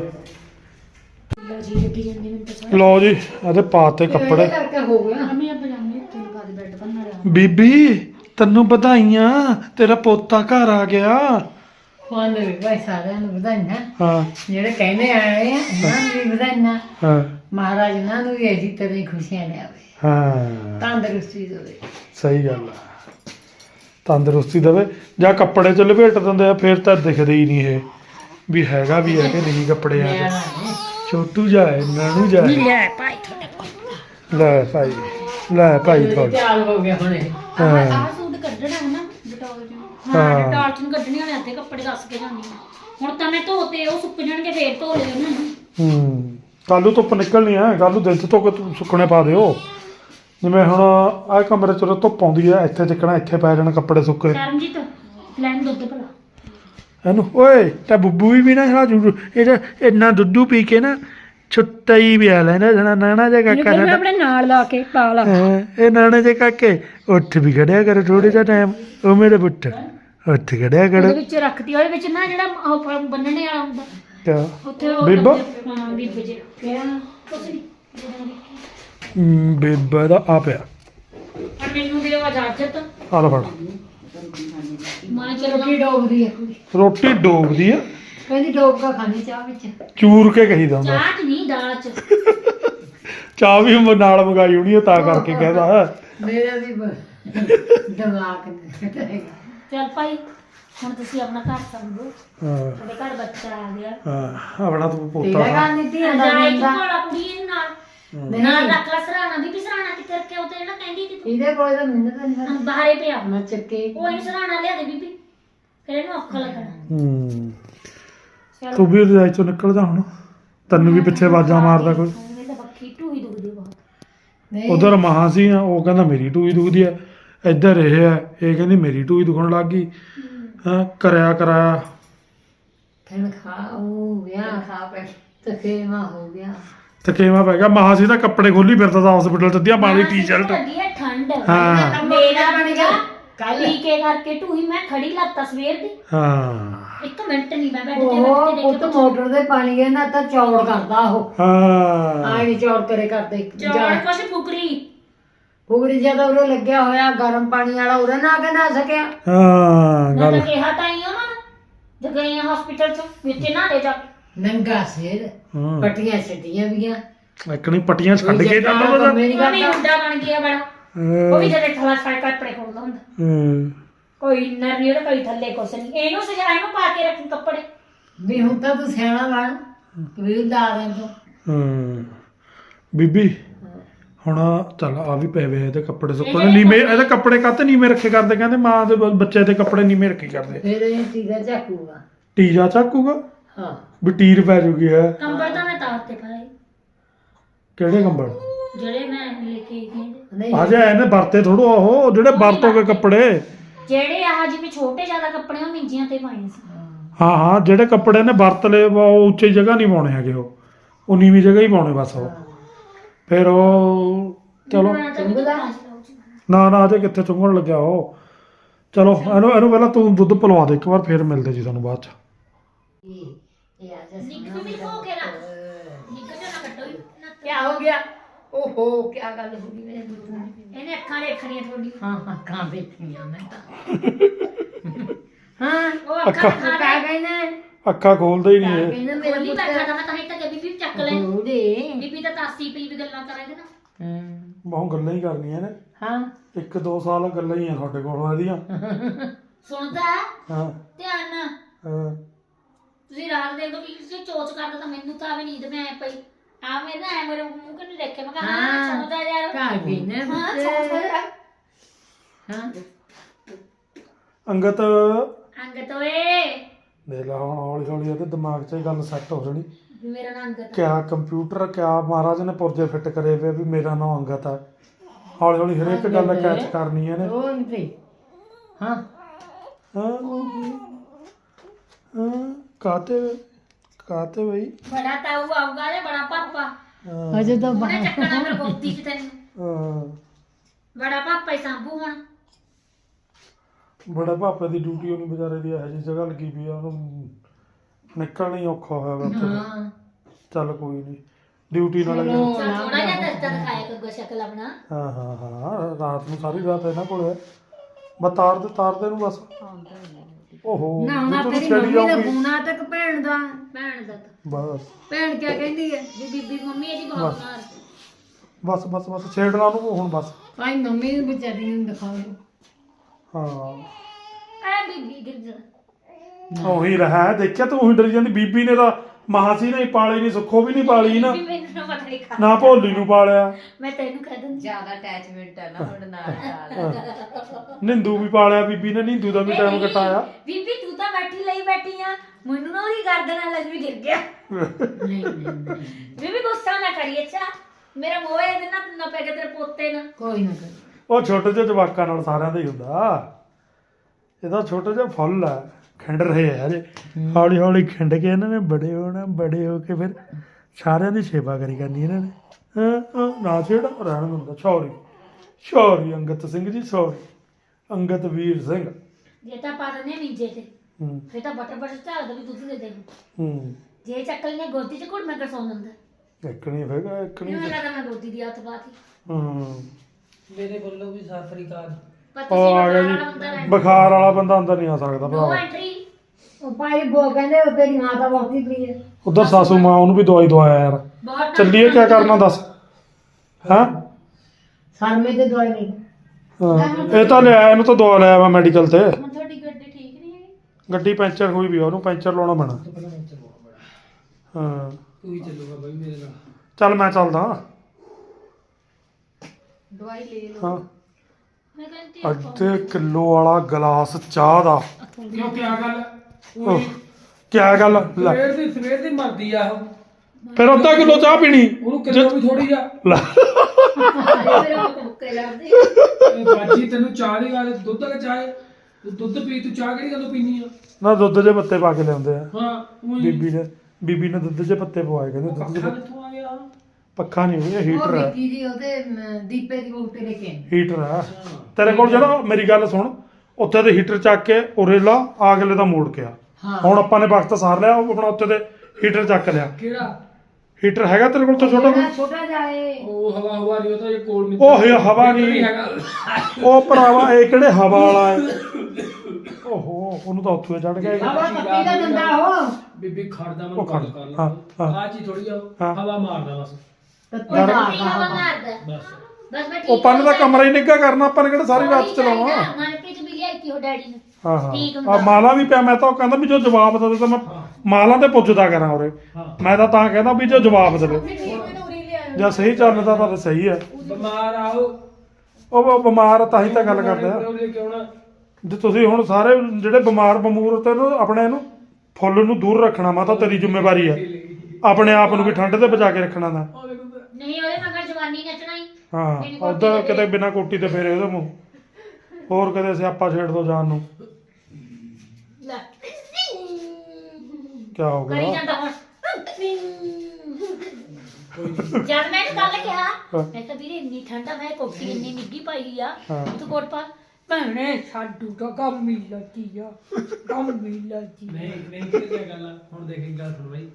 Speaker 4: ਲੋ ਜੀ ਲੱਗੀ ਜਾਂਦੀ ਮੈਨੂੰ ਤਾਂ ਸਾਰੀ
Speaker 1: ਲਓ ਜੀ ਇਹਦੇ ਪਾਤੇ ਕੱਪੜੇ।
Speaker 3: ਕਰਕੇ ਹੋ ਗਿਆ।
Speaker 4: ਮੈਂ ਪਜਾਮੇ
Speaker 3: ਤੈਨੂੰ ਬਾਅਦ ਬੈੱਡ ਬੰਨਣਾ ਰਿਹਾ
Speaker 1: ਬੀਬੀ ਤੈਨੂੰ ਵਧਾਈਆਂ। ਤੇਰਾ ਪੋਤਾ ਘਰ ਆ ਗਿਆ।
Speaker 5: ਫੋਨ ਵੀ ਭਾਈ ਸਾਰਿਆਂ ਨੂੰ ਵਧਾਈਆਂ।
Speaker 1: ਹਾਂ।
Speaker 5: ਜਿਹੜੇ ਕਹਿੰਦੇ ਆਏ ਆ ਉਹਨਾਂ ਨੂੰ ਵੀ ਵਧਾਈਆਂ।
Speaker 1: ਹਾਂ।
Speaker 5: ਮਹਾਰਾਜ ਇਹਨਾਂ ਨੂੰ ਵੀ ਅਜੀ ਤਰ੍ਹਾਂ ਹੀ ਖੁਸ਼ੀਆਂ ਲਿਆਵੇ।
Speaker 1: ਹਾਂ।
Speaker 5: ਤੰਦਰੁਸਤੀ ਦੇਵੇ।
Speaker 1: ਸਹੀ ਗੱਲ ਆ। ਤੰਦਰੁਸਤੀ ਦੇਵੇ। ਜਾਂ ਕੱਪੜੇ ਚ ਲਪੇਟ ਦਿੰਦੇ ਆ ਫਿਰ ਤਾਂ ਦਿਖਦੇ ਹੀ ਨਹੀਂ ਇਹ। ਵੀ ਹੈਗਾ ਵੀ ਹੈ ਕਿ ਨਹੀਂ ਕੱਪੜੇ ਆ
Speaker 5: ਨੇ
Speaker 1: ਛੋਟੂ ਜਾਏ ਨਾਨੂ ਜਾਏ
Speaker 4: ਲੈ ਭਾਈ ਤੁਹਾਡੇ
Speaker 1: ਲੈ ਭਾਈ ਲੈ ਭਾਈ ਤੁਹਾਡਾ।
Speaker 5: ਤਿਆਰ ਹੋ ਗਿਆ ਹੁਣੇ
Speaker 1: ਹਾਂ।
Speaker 4: ਆਹ ਸੂਟ ਕੱਢਣਾ ਹੈ ਚੋਂ ਹਾਂ।
Speaker 1: ਹਾਂ।
Speaker 4: ਡਟਾਲ ਚ ਨੂੰ ਕੱਢਣੇ ਵਾਲੇ ਅੱਧੇ ਕੱਪੜੇ ਦੱਸ ਕੇ ਜਾਂਦੀ ਆ। ਹੁਣ ਤਾਂ ਮੈਂ ਧੋਤੇ ਉਹ ਸੁੱਕ ਜਾਣਗੇ ਫੇਰ ਧੋ ਲਿਓ ਉਹਨਾਂ ਨੂੰ।
Speaker 1: ਹੂੰ ਕੱਲ੍ਹ ਨੂੰ ਧੁੱਪ ਨਿਕਲਣੀ ਆ ਨੂੰ ਦਿਨ 'ਚ ਧੋ ਕੇ ਤੂੰ ਸੁੱਕਣੇ ਪਾ ਦਿਓ। ਜਿਵੇਂ ਹੁਣ ਆਹ ਕਮਰੇ 'ਚ ਉਰੇ ਧੁੱਪ ਆਉਂਦੀ ਆ ਇੱਥੇ ਚੱਕਣਾ ਇੱਥੇ ਪੈ ਜਾਣ ਕੱਪੜੇ ਸੁੱਕੇ।
Speaker 4: ਕਰਮਜੀਤ ਲੈਣ ਦੁੱਧ ਭਲਾ।
Speaker 1: ਇਹਨੂੰ ਓਏ ਤਾਂ ਬੁੱਬੂ ਵੀ ਵੀ ਨਾ ਹਲਾ ਜੂ ਇਹਦਾ ਇੰਨਾ ਦੁੱਧੂ ਪੀ ਕੇ ਨਾ ਛੁੱਟਾ ਹੀ ਵੀ ਆ ਲੈਣਾ ਜਣਾ ਨਾਣਾ ਜਿਹਾ ਕਾਕਾ ਸਾਡਾ।
Speaker 4: ਆਪਣੇ ਨਾਲ ਲਾ ਕੇ ਪਾ ਲਾ।
Speaker 1: ਹਾਂ, ਇਹ ਨਾਣੇ ਜੇ ਕਾਕੇ ਉੱਠ ਵੀ ਖੜਿਆ ਕਰ ਥੋੜੀ ਜਿਹਾ ਟਾਈਮ ਉਹ ਮੇਰੇ ਪੁੱਤ। ਖੜਿਆ ਕਰ।
Speaker 4: ਉਹਦੇ ਵਿੱਚ ਰੱਖਤੀ ਉਹਦੇ ਵਿੱਚ ਨਾ ਜਿਹੜਾ ਉਹ ਪ- ਬੰਨਣੇ ਵਾਲਾ ਹੁੰਦਾ।
Speaker 1: ਕਿਆ
Speaker 4: ਉੱਥੇ ਉਹ
Speaker 1: ਬਿੱਬ?
Speaker 4: ਲੱਗੇ- ਹਾਂ ਬਿੱਬ ਜੇ। ਕਿਆ ਕੁਛ ਨਹੀਂ
Speaker 1: ਹਮ, ਬੇਬਾ ਦਾ ਆ ਪਿਆ।
Speaker 4: ਪਰ ਮੈਨੂੰ ਦਿਓ ਇਜਾਜ਼ਤ
Speaker 1: ਆ ਲੋ ਫੜ।
Speaker 4: ਮੈਂ ਚਲੋ
Speaker 5: ਰੋਟੀ ਡੋਬਦੀ ਹੈ ਕੁੜੀ
Speaker 1: ਰੋਟੀ ਡੋਬਦੀ ਆ?
Speaker 5: ਕਹਿੰਦੀ ਡੋਬ ਕੇ ਖਾਣੀ ਚਾਹ ਵਿੱਚ।
Speaker 1: ਚੂਰ ਕੇ ਕਹੀਦਾ ਹੁੰਦਾ
Speaker 4: ਚਾਹ 'ਚ ਨਹੀਂ ਦਾਲ ਚ।
Speaker 1: ਚਾਹ ਵੀ ਮ- ਨਾਲ ਮੰਗਾਈ ਹੋਣੀ ਆ ਤਾਂ ਕਰਕੇ ਕਹਿੰਦਾ।
Speaker 5: ਮੇਰਾ ਵੀ ਬ- ਦਿਮਾਗ ਨਹੀਂ
Speaker 4: ਚੱਲ ਭਾਈ ਹੁਣ ਤੁਸੀਂ ਆਪਣਾ ਘਰ ਸੰਭੋ।
Speaker 1: ਹਾਂ।
Speaker 4: ਤੁਹਾਡੇ ਘਰ ਬੱਚਾ ਆ ਗਿਆ।
Speaker 1: ਹਾਂ ਆਪਣਾ ਤੂੰ
Speaker 5: ਤੇਰਾ
Speaker 1: ਪੋਤਾ
Speaker 5: ਘਰ ਨਹੀਂ ਧੀਆਂ ਦਾ
Speaker 4: ਜਾਈ
Speaker 5: ਦਿੰਦਾ
Speaker 4: ਕੋਲਾ ਕੁੜੀ ਇਹਨੂੰ ਨਾਲ।
Speaker 5: ਨਹੀਂ
Speaker 4: ਨਾਲ ਰੱਖ ਲੈ ਸਰਾਣਾ ਵੀ ਸਰਾਣਾ ਕਿੱਥੇ ਰੱਖਿਆ ਉਹ ਤੇ ਜਿਹੜਾ ਕਹਿੰਦੀ ਸੀ
Speaker 5: ਇਹਦੇ ਕੋਲ ਤਾਂ ਮੈਨੂੰ ਤਾਂ ਨਹੀਂ
Speaker 4: ਤੂੰ ਬਾਹਰੇ ਪਿਆ।
Speaker 5: ਮੈਂ ਚੱਕੇ।
Speaker 4: ਉਹ ਇਹਨੂੰ ਸਰਾਣਾ ਲਿਆ ਦੇ ਬੀਬੀ ਫਿਰ ਇਹਨੂੰ ਔਖਾ ਲੱਗਣਾ।
Speaker 1: ਹੂੰ।
Speaker 4: ਚਲ
Speaker 1: ਤੂੰ ਵੀ ਰਜਾਈ ਚੋਂ ਨਿਕਲ ਜਾ ਹੁਣ। ਤੈਨੂੰ ਵੀ ਪਿੱਛੇ ਆਵਾਜ਼ਾਂ ਮਾਰਦਾ ਕੋਈ।
Speaker 4: ਮੇਰੇ ਤਾਂ ਬੱਖੀ ਢੂਈ ਦੁਖਦੀ ਬਹੁਤ।
Speaker 5: ਨਹੀਂ।
Speaker 1: ਉਧਰ ਮਹਾਂ ਸੀ ਆ ਉਹ ਕਹਿੰਦਾ ਮੇਰੀ ਟੂਈ ਦੁਖਦੀ ਆ। ਇੱਧਰ ਇਹ ਆ ਇਹ ਕਹਿੰਦੀ ਮੇਰੀ ਟੂਈ ਦੁਖਣ ਲੱਗ ਗਈ। ਹਾਂ। ਕਰਿਆ ਕਰਾਇਆ।
Speaker 5: ਤਨਖਾਹ ਹੋ ਗਿਆ
Speaker 3: ਖਾ ਪੈ
Speaker 5: ਤਕੇਵਾ ਹੋ ਗਿਆ।
Speaker 1: ਥਕੇਵਾ ਪੈ ਗਿਆ। ਮਹਾਂ ਸੀ ਤਾਂ ਕੱਪੜੇ ਖੋਲੀ ਫਿਰਦਾ ਤਾਂ ਹਸਪੀਟਲ ਚ ਅੱਧੀਆਂ ਪਾਲੀ ਟੀ-ਸ਼ਰਟ
Speaker 4: ਲੱਗੀ ਹੈ ਠੰਡ।
Speaker 1: ਹਾਂ।
Speaker 4: ਮੇਰਾ
Speaker 5: ਬਣ
Speaker 4: ਬਣ
Speaker 5: ਗਿਆ।
Speaker 4: ਗਿਆ।
Speaker 5: ਕੱਲ੍ਹ।
Speaker 4: ਟੀਕੇ ਕਰਕੇ ਢੂਈ ਮੈਂ ਖੜੀ ਲੱਤਾਂ ਸਵੇਰ ਦੀ।
Speaker 1: ਹਾਂ।
Speaker 4: ਇੱਕ ਮਿੰਟ ਨਹੀਂ ਮੈਂ ਬੈਠ ਤੇ
Speaker 5: ਉਹ
Speaker 4: ਬੈਠ ਕੇ
Speaker 5: ਪੁੱਤ
Speaker 4: ਦੇਖਿਆ
Speaker 5: ਮੋਟਰ ਦੇ ਪਾਣੀ ਹੈ ਨਾ ਤਾਂ ਚੌੜ ਕਰਦਾ ਉਹ।
Speaker 1: ਹਾਂ।
Speaker 5: ਆਈ ਚੌੜ ਕਰੇ ਕਰਦੇ।
Speaker 4: ਚੌੜ ਕੁਛ ਫੁਕਰੀ।
Speaker 5: ਫੁਗਰੀ ਜਦੋਂ ਉਰੇ ਲੱਗਿਆ ਹੋਇਆ ਗਰਮ ਪਾਣੀ ਵਾਲਾ ਉਰੇ ਨਾ ਕੇ ਨਾ ਸਕਿਆ?
Speaker 1: ਹਾਂ
Speaker 4: ਮੈਂ
Speaker 1: ਗੱਲ।
Speaker 4: ਤਾਂ ਕਿਹਾ ਤਾਂ ਹੀ ਉਹਨਾਂ ਨੂੰ ਜਦ ਗਏ ਹਸਪੀਟਲ ਚ ਵਿੱਚ ਨਾ ਦੇ ਜਾ।
Speaker 5: ਨੰਗਾ ਸਿਰ
Speaker 1: ਹਾਂ।
Speaker 5: ਪੱਟੀਆਂ ਛੱਡੀਆਂ ਵੀਆਂ।
Speaker 1: ਇਕਣੀ ਪੱਟੀਆਂ ਛੱਡ ਕੇ
Speaker 5: ਜਾਂਦਾ
Speaker 1: ਜਾਂਦਾ ਉਹਦਾ
Speaker 5: ਮੇਰੀ
Speaker 4: ਉਹ
Speaker 5: ਗੱਲ
Speaker 4: ਵੀ
Speaker 5: ਤਾਂ-
Speaker 4: ਮੁੰਡਾ ਬਣ ਗਿਆ ਬੜਾ। ਉਹ ਵੀ ਜਿਹੜੇ ਠਲਾ ਫੜ ਕੱਪੜੇ ਖੋਲਦਾ ਹੁੰਦਾ।
Speaker 1: ਹੂੰ।
Speaker 4: ਕੋਈ ਨਰ ਨਹੀਂ ਉਹਦਾ ਕੋਈ ਥੱਲੇ ਕੁਛ ਨਹੀਂ। ਇਹਨੂੰ ਸਜਾ ਇਹਨੂੰ ਪਾ ਕੇ ਰੱਖੀ ਕੱਪੜੇ।
Speaker 5: ਵੀ ਹੁਣ ਤਾਂ ਤੂੰ ਸਿਆਣਾ ਬਣ ਵੀ ਲਾ ਦੇ ਤੂੰ।
Speaker 1: ਹੂੰ। ਬੀਬੀ ਹੁਣ ਚੱਲ ਆ ਵੀ ਪਏ ਵੇ ਇਹਦੇ ਕੱਪੜੇ ਸੁੱਕਣੇ। ਨੀਵੇਂ ਇਹਦੇ ਕੱਪੜੇ ਕਾਤੇ ਨੀਵੇਂ ਰੱਖੇ ਕਰਦੇ? ਕਹਿੰਦੇ ਮਾਂ ਦੇ ਬ- ਬੱਚੇ ਦੇ ਕੱਪੜੇ ਨੀਵੇਂ ਰੱਖੇ ਕਰਦੇ।
Speaker 5: ਫਿਰ ਇਹ ਤੀਗਾ ਝਾਕੂਗਾ
Speaker 1: ਟੀਜਾ ਚੱਕੂਗਾ?
Speaker 5: ਹਾਂ।
Speaker 1: ਵੀ ਟੀਰ ਪੈ ਜੂਗੀ ਹੈ
Speaker 4: ਕੰਬਲ ਤਾਂ ਮੈਂ ਤਾਰ ਤੇ ਪਾਏ।
Speaker 1: ਕਿਹੜੇ ਕੰਬਲ?
Speaker 4: ਜਿਹੜੇ ਮੈਂ ਲੈ ਕੇ ਗਈ
Speaker 5: ਨਹੀਂ
Speaker 1: ਅਜੇ ਇਹਨੇ ਵਰਤੇ ਥੋੜੋ ਉਹ ਜਿਹੜੇ ਵਰਤੋਗੇ ਕੱਪੜੇ।
Speaker 4: ਜਿਹੜੇ ਆਹ ਜਿਵੇਂ ਛੋਟੇ ਜ਼ਿਆਦਾ ਕੱਪੜੇ ਉਹ ਮਿੰਜੀਆਂ ਤੇ ਪਾਏ ਸੀ।
Speaker 1: ਹਾਂ ਹਾਂ ਜਿਹੜੇ ਕੱਪੜੇ ਨੇ ਵਰਤ ਲਏ ਵਾ ਉਹ ਉੱਚੀ ਜਗ੍ਹਾ ਨਹੀਂ ਪਾਉਣੇ ਹੈਗੇ ਉਹ। ਉਹ ਨੀਵੀਂ ਜਗ੍ਹਾ ਹੀ ਪਾਉਣੇ ਬਸ ਉਹ। ਫਿਰ ਉਹ ਚਲੋ। ਨਾ ਨਾ ਅਜੇ ਕਿੱਥੇ ਚੁੰਗਣ ਲੱਗਿਆ ਉਹ। ਚਲੋ ਇਹਨੂੰ ਇਹਨੂੰ ਪਹਿਲਾਂ ਤੂੰ ਦੁੱਧ ਪਿਲਵਾ ਦੇ ਇੱਕ ਵਾਰ ਫਿਰ ਮਿਲਦੇ ਜੀ ਤੁਹਾਨੂੰ ਬਾਅਦ ਚ।
Speaker 5: ਇਹ ਆ ਜਾ
Speaker 4: ਨਿੱਕ ਵੀ ਮਿਲਕੋ ਕੇ ਰੱਖ ਨਿੱਕ ਜੋ ਨਾ ਕੱਟੋ ਨਾ
Speaker 5: ਕੀ ਹੋ ਗਿਆ? ਓਹੋ ਕੀ ਗੱਲ ਹੋ ਗਈ ਮੇਰੇ ਪੁੱਤ ਨੂੰ
Speaker 4: ਇਹਨੇ ਅੱਖਾਂ ਦੇਖਣੀਆਂ ਥੋੜੀ
Speaker 5: ਹਾਂ ਹਾਂ ਕਾਂ ਦੇਖੀਆਂ ਮੈਂ ਤਾਂ। ਹਾਂ
Speaker 4: ਉਹ ਅੱਖਾਂ
Speaker 5: ਕਾ
Speaker 4: ਦੇ
Speaker 5: ਕਹਿੰਦਾ
Speaker 1: ਅੱਖਾਂ ਖੋਲਦਾ ਹੀ ਨਹੀਂ ਇਹ।
Speaker 5: ਕਹਿੰਦਾ ਮੇਰਾ
Speaker 4: ਬੋਲੀ
Speaker 5: ਪੁੱਤ
Speaker 4: ਬੈਠਾ ਤਾਂ ਮੈਂ ਤਾਂ ਹੀ ਬੀਬੀ ਚੱਕ ਲੈ
Speaker 5: ਬੋਲੇ
Speaker 4: ਬੀਬੀ ਤਾਂ ਤਾਸੀ ਪਈ ਵੀ ਗੱਲਾਂ ਕਰਾਂਗੇ ਨਾ
Speaker 5: ਹਾਂ।
Speaker 1: ਬਹੁਤ ਗੱਲਾਂ ਹੀ ਕਰਨੀਆਂ ਨੇ।
Speaker 5: ਹਾਂ।
Speaker 1: ਇੱਕ ਦੋ ਸਾਲ ਗੱਲਾਂ ਹੀ ਆ ਤੁਹਾਡੇ ਕੋਲ ਇਹਦੀਆਂ।
Speaker 4: ਸੁਣਦਾ? ਹੈ?
Speaker 1: ਹਾਂ
Speaker 4: ਧਿਆਨ ਨਾਲ।
Speaker 1: ਹਾਂ।
Speaker 4: ਤੁਸੀਂ ਰਾਤ ਦੇ ਦੋ ਕਿਸੇ ਚੋਚ ਕਰਦਾ ਤਾਂ ਮੈਨੂੰ ਤਾਂ ਆਵੇ ਨੀਂਦ ਮੈਂ ਐ ਪਈ। ਆ ਮੇਰੇ ਨਾ ਐ ਮੇਰੇ ਮੂੰਹ ਕਿੰਨੇ ਦੇਖੇ ਮੈਂ ਕਹਾ ਹਾਂ
Speaker 5: ਹਾਂ।
Speaker 4: ਸੁਣਦਾ ਯਾਰ।
Speaker 5: ਘਰ ਵੀ ਨੇ
Speaker 4: ਹਾਂ ਸੁਣਦਾ ਯਾਰ।
Speaker 5: ਹਾਂ।
Speaker 1: ਅੰਗਤ
Speaker 4: ਅੰਗਤ ਓਏ।
Speaker 1: ਦੇਖ ਲਾ ਹੁਣ ਹੌਲੀ ਹੌਲੀ ਇਹਦੇ ਦਿਮਾਗ 'ਚ ਇਹ ਗੱਲ ਸੈੱਟ ਹੋ ਜਾਣੀ।
Speaker 4: ਵੀ ਮੇਰਾ ਨਾਂ ਅੰਗਤ ਆ।
Speaker 1: ਕਿਆ ਕੰਪਿਊਟਰ ਕਿਆ ਮਹਾਰਾਜ ਨੇ ਪੁਰਜੇ ਫਿੱਟ ਕਰੇ ਵੇ ਵੀ ਮੇਰਾ ਨਾਮ ਅੰਗਤ ਆ। ਹੌਲੀ ਹੌਲੀ ਹਰੇਕ ਗੱਲ ਕੈਚ ਕਰਨੀ ਹੈ ਨੇ
Speaker 5: ਉਹ ਨਹੀਂ ਹਾਂ।
Speaker 1: ਹਾਂ। ਹਾਂ। ਕਾਤੇ ਕਾਤੇ ਬਈ?
Speaker 4: ਬੜਾ ਤਾਊ ਆਊਗਾ ਤੇ ਬੜਾ ਪਾਪਾ।
Speaker 1: ਹਾਂ,
Speaker 5: ਅਜੇ ਤਾਂ
Speaker 4: ਉਹਨੇ
Speaker 5: ਬਾਹਰ
Speaker 4: ਚੱਕਣਾ ਫਿਰ ਗੋਦੀ ਚ ਤੈਨੂੰ।
Speaker 1: ਹਾਂ।
Speaker 4: ਬੜਾ ਪਾਪਾ ਹੀ ਸੰਭੂ ਹੁਣ।
Speaker 1: ਬੜਾ ਪਾਪੇ ਦੀ ਡਿਊਟੀ ਉਹਨੂੰ ਵਿਚਾਰੇ ਦੀ ਇਹੋ ਜਿਹੀ ਜਗ੍ਹਾ ਲੱਗੀ ਵੀ ਆ ਉਹਨੂੰ ਨਿਕਲਣਾ ਹੀ ਔਖਾ ਹੋਇਆ ਵਾ ਉੱਥੇ
Speaker 5: ਹਾਂ।
Speaker 1: ਚੱਲ ਕੋਈ ਨਹੀਂ ਡਿਊਟੀ ਨਾਲ ਹੀ-
Speaker 5: ਚਲੋ।
Speaker 4: ਚੱਲ ਥੋੜਾ ਜਿਹਾ ਦਸਤਾ ਦਿਖਾਇਆ ਕਰੂਗਾ ਸ਼ਕਲ ਆਪਣਾ।
Speaker 1: ਹਾਂ ਹਾਂ ਹਾਂ ਰਾਤ ਨੂੰ ਸਾਰੀ ਰਾਤ ਇਹਨਾਂ ਕੋਲ ਹੈ ਬਸ ਤਾਰ ਦੇ ਤਾਰ ਦੇ ਨੂੰ ਬਸ। ਓਹੋ
Speaker 5: ਨਾ ਹੁਣ
Speaker 1: ਜੇ
Speaker 5: ਆਹ
Speaker 1: ਤੂੰ
Speaker 5: ਤੇਰੀ
Speaker 1: ਛੇੜੀ
Speaker 5: ਮੰਮੀ ਦਾ
Speaker 1: ਜਾਊਗੀ।
Speaker 5: ਫੋਨ ਆ ਤੱਕ ਭੈਣ ਦਾ।
Speaker 4: ਭੈਣ ਦਾ ਤਾਂ।
Speaker 1: ਬਸ।
Speaker 5: ਭੈਣ ਕਿਆ ਕਹਿੰਦੀ ਹੈ
Speaker 4: ਵੀ ਬੀਬੀ ਮੰਮੀ ਇਹਦੀ ਬਹੁਤ
Speaker 1: ਬਸ।
Speaker 4: ਮਾਰ।
Speaker 1: ਬਸ ਬਸ ਬਸ ਛੇੜਨਾ ਉਹਨੂੰ ਹੁਣ ਬਸ।
Speaker 5: ਭਾਈ ਮੰਮੀ ਨੂੰ ਵਿਚਾਰੀ ਨੂੰ ਦਿਖਾਓ।
Speaker 1: ਹਾਂ।
Speaker 4: ਬੀਬੀ
Speaker 1: ਉਹੀ ਰਹਾ ਦੇਖਿਆ ਤੂੰ ਉਹੀ ਡਰੀ ਜਾਂਦੀ। ਬੀਬੀ ਨੇ ਤਾਂ ਮਹਾਸੀ ਨੇ ਪਾਲੀ ਨਹੀਂ ਸੁੱਖੋ ਵੀ ਨਹੀਂ ਪਾਲੀ ਨਾ।
Speaker 4: ਮੈਨੂੰ ਨਾ ਪਤਾ ਨਹੀਂ ਖਾ
Speaker 1: ਨਾ ਭੋਲੀ ਨੂੰ ਪਾਲਿਆ।
Speaker 4: ਮੈਂ ਤੈਨੂੰ ਕਹਿ ਦਿੰਦੀ।
Speaker 3: ਜ਼ਿਆਦਾ ਅਟੈਚਮੈਂਟ ਹੈ ਨਾ ਤੁਹਾਡੇ ਨਾਲ ਨਾਲ।
Speaker 1: ਨਿੰਦੂ ਵੀ ਪਾਲਿਆ ਬੀਬੀ ਨੇ। ਨਿੰਦੂ ਦਾ ਵੀ ਟਾਈਮ ਕਟਾਇਆ
Speaker 4: ਬੀਬੀ ਤੂੰ ਤਾਂ ਬੈਠੀ ਲਈ ਬੈਠੀ ਆ। ਮੈਨੂੰ ਨਾ ਉਹਦੀ ਗਰਦਨ ਨਾਲ ਵੀ ਗਿਰ ਗਿਆ।
Speaker 5: ਨਹੀਂ ਨਹੀਂ ਨਹੀਂ।
Speaker 4: ਬੀਬੀ ਗੁੱਸਾ ਨਾ ਕਰੀ ਅੱਛਾ। ਮੇਰਾ ਮੋਹ ਇਹਦੇ ਨਾਲ ਨਾ ਪੈ ਗਿਆ ਤੇਰੇ ਪੋਤੇ ਨਾਲ।
Speaker 5: ਕੋਈ ਨਾ ਕਰੀ।
Speaker 1: ਉਹ ਛੋਟੇ ਜਿਹੇ ਜਵਾਕਾਂ ਨਾਲ ਸਾਰਿਆਂ ਦਾ ਹੀ ਹੁੰਦਾ। ਇਹਦਾ ਛੋਟਾ ਜਿਹਾ ਫੁੱਲ ਆ ਖਿੰਡ ਰਹੇ ਆ ਹਜੇ। ਹੌਲੀ ਹੌਲੀ ਖਿੰਡ ਕੇ ਇਹਨਾਂ ਨੇ ਬੜੇ ਹੋਣਾ ਬੜੇ ਹੋ ਕੇ ਫਿਰ ਸਾਰਿਆਂ ਦੀ ਸੇਵਾ ਕਰੀ ਕਰਨੀ ਇਹਨਾਂ ਨੇ। ਹਾਂ ਨਾ ਛੇੜ ਰਹਿਣ ਹੁੰਦਾ ਛੌਰੀ। ਛੌਰੀ ਅੰਗਤ ਸਿੰਘ ਜੀ ਛੌਰੀ। ਅੰਗਤ ਵੀਰ ਸਿੰਘ।
Speaker 4: ਜੇ ਤਾਂ ਪਾ ਦਨੇ ਮਿੰਜੇ ਤੇ।
Speaker 1: ਹੂੰ।
Speaker 4: ਫਿਰ ਤਾਂ ਬਟਰ ਬਟਰ ਝਾੜ ਦਾ ਵੀ ਦੁੱਧ ਦੇ ਦੇ
Speaker 1: ਹੂੰ।
Speaker 4: ਜੇ ਚੱਕਲ ਨੇ ਗੋਦੀ ਚ ਘੁੜ ਮੈਂ ਕਰ ਸੌਂ ਦਿੰਦਾ।
Speaker 1: ਇੱਕ ਨਹੀਂ ਫੇਗਾ ਇੱਕ ਨਹੀਂ
Speaker 4: ਲੱਗਦਾ ਮੈਂ ਗੋਦੀ ਦੀ ਹੱਥ ਪਾਤੀ।
Speaker 1: ਹੂੰ।
Speaker 2: ਮੇਰੇ ਵੱਲੋਂ ਵੀ ਸਤਿ ਸ੍ਰੀ ਅਕਾਲ।
Speaker 4: ਪਰ
Speaker 1: ਉਹ ਆ ਗਿਆ
Speaker 4: ਵਾਲਾ ਬੰਦਾ
Speaker 1: ਜੀ
Speaker 4: ਰਹਿੰਦਾ।
Speaker 1: ਬੁਖਾਰ ਵਾਲਾ ਬੰਦਾ ਅੰਦਰ ਨਹੀਂ ਆ ਸਕਦਾ
Speaker 4: ਨੋ
Speaker 1: ਭਰਾ
Speaker 4: ਐਂਟਰੀ
Speaker 5: ਉਹ ਭਾਈ ਬੋ ਕਹਿੰਦੇ ਉਹ ਤੇਰੀ ਮਾਂ ਤਾਂ ਬਹੁਤੀ ਪਈ ਹੈ।
Speaker 1: ਉਧਰ ਸਾਸੂ ਮਾਂ ਉਹਨੂੰ ਵੀ ਦਵਾਈ ਦਵਾਇਆ ਯਾਰ।
Speaker 4: ਬਹੁਤ
Speaker 1: ਚੱਲੀਏ ਕੀ ਕਰਨਾ ਦੱਸ? ਹਾਂ?
Speaker 5: ਸਰਮੇ ਤੇ ਦਵਾਈ ਨਹੀਂ।
Speaker 1: ਹਾਂ ਇਹ ਤਾਂ ਲਿਆ ਇਹਨੂੰ ਤਾਂ ਦਵਾ ਲਿਆ ਮੈਂ ਮੈਡੀਕਲ ਤੇ।
Speaker 3: ਹੁਣ ਤੁਹਾਡੀ ਗੱਡੀ ਠੀਕ ਨਹੀਂ ਹੈਗੀ?
Speaker 1: ਗੱਡੀ ਪੈਂਚਰ ਹੋਈ ਵੀ ਆ, ਉਹਨੂੰ ਪੈਂਚਰ ਲਾਉਣਾ ਪੈਣਾ। ਹਾਂ।
Speaker 2: ਤੂੰ ਹੀ ਚੱਲੂਗਾ ਬਾਈ ਮੇਰੇ ਨਾਲ।
Speaker 1: ਚੱਲ ਮੈਂ ਚੱਲਦਾ।
Speaker 3: ਦਵਾਈ ਲੈ ਲਓ।
Speaker 1: ਹਾਂ।
Speaker 4: ਮੈਂ ਕਹਿੰਦੀ
Speaker 1: ਅੱਧੇ ਕਿਲੋ ਵਾਲਾ ਗਲਾਸ ਚਾਹ ਦਾ।
Speaker 2: ਕਿਉਂ ਕੀ ਗੱਲ? ਉਹ
Speaker 1: ਕਿਆ ਗੱਲ? ਲੈ।
Speaker 2: ਸਵੇਰ ਦੀ ਸਵੇਰ ਦੀ ਮਰਦੀ ਆ ਉਹ।
Speaker 1: ਫਿਰ ਅੱਧਾ ਕਿਲੋ ਚਾਹ ਪੀਣੀ।
Speaker 2: ਉਹਨੂੰ ਕਿਲੋ ਵੀ ਥੋੜੀ ਆ।
Speaker 1: ਲੈ।
Speaker 4: ਮੇਰੇ ਮੁੱਕੇ ਲੱਗਦੇ
Speaker 2: ਇਹ ਬਾਜੀ ਤੈਨੂੰ ਚਾਹ ਦੀ ਗੱਲ ਦੁੱਧ ਦਾ ਚਾਹ ਤੂੰ ਦੁੱਧ ਪੀ ਤੂੰ ਚਾਹ ਕਿਹੜੀ ਗੱਲੋਂ ਪੀਣੀ ਆ?
Speaker 1: ਨਾ ਦੁੱਧ ਦੇ ਪੱਤੇ ਪਾ ਕੇ ਲਿਆਉਂਦੇ ਆ।
Speaker 2: ਹਾਂ।
Speaker 1: ਬੀਬੀ ਨੇ ਬੀਬੀ ਨੇ ਦੁੱਧ ਦੇ ਪੱਤੇ ਪਵਾਏ ਕਹਿੰਦੇ ਦੁੱਧ ਦੇ ਪੱਤੇ- ਪੱਖਾ ਨਹੀਂ
Speaker 5: ਉਹ
Speaker 1: ਹੀਟਰ ਹੈ।
Speaker 5: ਵਿੱਕੀ ਜੀ ਉਹਦੇ ਅਮ, ਦੀਪੇ ਦੀ ਤੇ ਲੈ ਕੇ।
Speaker 1: ਹੀਟਰ ਹੈ। ਤੇਰੇ ਕੋਲ ਜਿਹੜਾ ਮੇਰੀ ਗੱਲ ਸੁਣ ਉੱਥੇ ਦੇ ਹੀਟਰ ਚੱਕ ਕੇ ਉਰੇ ਲਾ ਅਗਲੇ ਦਾ ਮੋੜ ਕੇ ਆ।
Speaker 5: ਹਾਂ।
Speaker 1: ਹੁਣ ਆਪਾਂ ਨੇ ਵਕਤ ਸਾਰ ਲਿਆ ਉਹ ਆਪਣਾ ਉੱਥੇ ਦੇ ਹੀਟਰ ਚੱਕ ਲਿਆ।
Speaker 2: ਕਿਹੜਾ?
Speaker 1: ਹੀਟਰ ਹੈਗਾ ਤੇਰੇ ਕੋਲ ਤਾਂ ਛੋਟਾ
Speaker 5: ਜਿਹੜਾ
Speaker 1: ਕੋਈ
Speaker 5: ਛੋਟਾ ਜਾਏ
Speaker 2: ਉਹ ਹਵਾ ਹਵਾ ਨਹੀਂ ਉਹ ਤਾਂ ਇਹ ਕੋਲ ਨਹੀਂ।
Speaker 1: ਉਹ ਹੈ ਹਵਾ ਨਹੀਂ।
Speaker 2: ਹੈਗਾ।
Speaker 1: ਉਹ ਭਰਾਵਾ ਇਹ ਕਿਹੜੇ ਹਵਾ ਵਾਲਾ ਹੈ? ਓਹੋ ਉਹਨੂੰ ਤਾਂ ਉੱਥੇ ਚੜ ਗਿਆ
Speaker 5: ਹਵਾ ਪੱਤੀ ਦਾ ਦੰਦਾ ਉਹ।
Speaker 2: ਬੀਬੀ ਖੜਦਾ
Speaker 1: ਉਹ
Speaker 2: ਮੈਨੂੰ
Speaker 1: ਖੜ-
Speaker 2: ਗੱਲ ਕਰ
Speaker 1: ਹਾਂ,
Speaker 2: ਲਾ। ਆ ਚੀ ਥੋੜੀ ਆ
Speaker 1: ਹਾਂ।
Speaker 2: ਹਵਾ ਮਾਰਦਾ ਬਸ।
Speaker 4: ਮਾਰਦਾ
Speaker 2: ਬਸ।
Speaker 4: ਬਸ ਮੈਂ ਠੀਕ
Speaker 1: ਉਹ ਪੰਨ ਦਾ ਕਮਰਾ ਹੀ ਨਿੱਘਾ ਕਰਨਾ ਆਪਾਂ ਨੇ ਕਿਹੜਾ ਸਾਰੀ ਰਾਤ ਚਲਾਉਣਾ?
Speaker 4: ਮਨਪ੍ਰੀਤ ਵੀ ਲਿਆਈ ਤੀ ਉਹ ਡੈਡੀ ਨੂੰ।
Speaker 1: ਹਾਂ
Speaker 4: ਠੀਕ
Speaker 1: ਹਾਂ
Speaker 4: ਹੁੰਦਾ।
Speaker 1: ਆ ਮਾਲਾ ਵੀ ਪਿਆ ਮੈਂ ਤਾਂ ਉਹ ਕਹਿੰਦਾ ਵੀ ਜੋ ਜਵਾਬ ਦੇਵੇ ਤਾਂ ਮੈਂ ਮਾਲਾ ਤੇ ਪੁੱਛਦਾ ਕਰਾਂ ਉਰੇ।
Speaker 2: ਹਾਂ।
Speaker 1: ਮੈਂ ਤਾਂ ਤਾਂ ਕਹਿੰਦਾ ਵੀ ਜੋ ਜਵਾਬ ਦੇਵੇ।
Speaker 3: ਤਾਂ
Speaker 1: ਜਾਂ ਸਹੀ ਚੱਲਦਾ ਤਾਂ ਸਹੀ ਹੈ।
Speaker 2: ਬਿਮਾਰ ਆਓ।
Speaker 1: ਉਹ ਉਹ ਬਿਮਾਰ ਤਾਂ ਹੀ ਤਾਂ ਗੱਲ ਕਰਦੇ ਆ। ਜੇ ਤੁਸੀਂ ਹੁਣ ਸਾਰੇ ਜਿਹੜੇ ਬਿਮਾਰ ਬਮੂਰ ਤੇ ਨੂੰ ਆਪਣੇ ਇਹਨੂੰ ਫੁੱਲ ਨੂੰ ਦੂਰ ਰੱਖਣਾ ਮਾ ਤਾਂ ਤੇਰੀ ਜ਼ਿੰਮੇਵਾਰੀ ਹੈ। ਆਪਣੇ ਆਪ ਨੂੰ ਵੀ ਠੰਡ ਤੇ ਬਚਾ ਕੇ ਰੱਖਣਾ ਦਾ
Speaker 2: ਤਾਂ।
Speaker 4: ਨਹੀਂ ਉਹਦੇ ਮਗਰ ਜਵਾਨੀ ਨੱਚਣਾ ਹੀ।
Speaker 1: ਹਾਂ
Speaker 4: ਬਿਨ ਕੋਟੀ
Speaker 1: ਉਧਰ
Speaker 4: ਦੇ
Speaker 1: ਕਿਤੇ ਬਿਨਾ ਕੋਟੀ ਤੇ ਫੇਰੇ ਉਹਦੇ ਮੂੰਹ। ਹੋਰ ਕਦੇ ਸਿਆਪਾ ਛੇੜ ਦੋ ਜਾਨ ਨੂੰ।
Speaker 4: ਲੈ।
Speaker 1: ਕੀ ਹੋ
Speaker 4: ਕਰੀ
Speaker 1: ਗਿਆ
Speaker 4: ਜਾਂਦਾ ਹੁਣ। ਜਦ ਮੈਂ ਇਹਨੂੰ ਕੱਲ ਕਿਹਾ ਮੈਂ ਕਿਹਾ ਵੀਰੇ ਇੰਨੀ ਠੰਡਾ ਮੈਂ ਕੋਟੀ ਇੰਨੀ ਨਿੱਗੀ ਪਾਈ ਆ।
Speaker 1: ਹਾਂ।
Speaker 4: ਤੂੰ ਕੋਟ ਪਾ। ਭੈਣੇ ਸਾਡੂ ਤਾਂ ਕੰਮ ਮਿਲਦੀ ਆ। ਕੰਮ ਮਿਲਦੀ
Speaker 2: ਨਹੀਂ ਨਹੀਂ ਕਿਹੜੀ ਗੱਲ ਆ ਹੁਣ ਦੇਖ ਗੱਲ ਸੁਣ ਬਈ।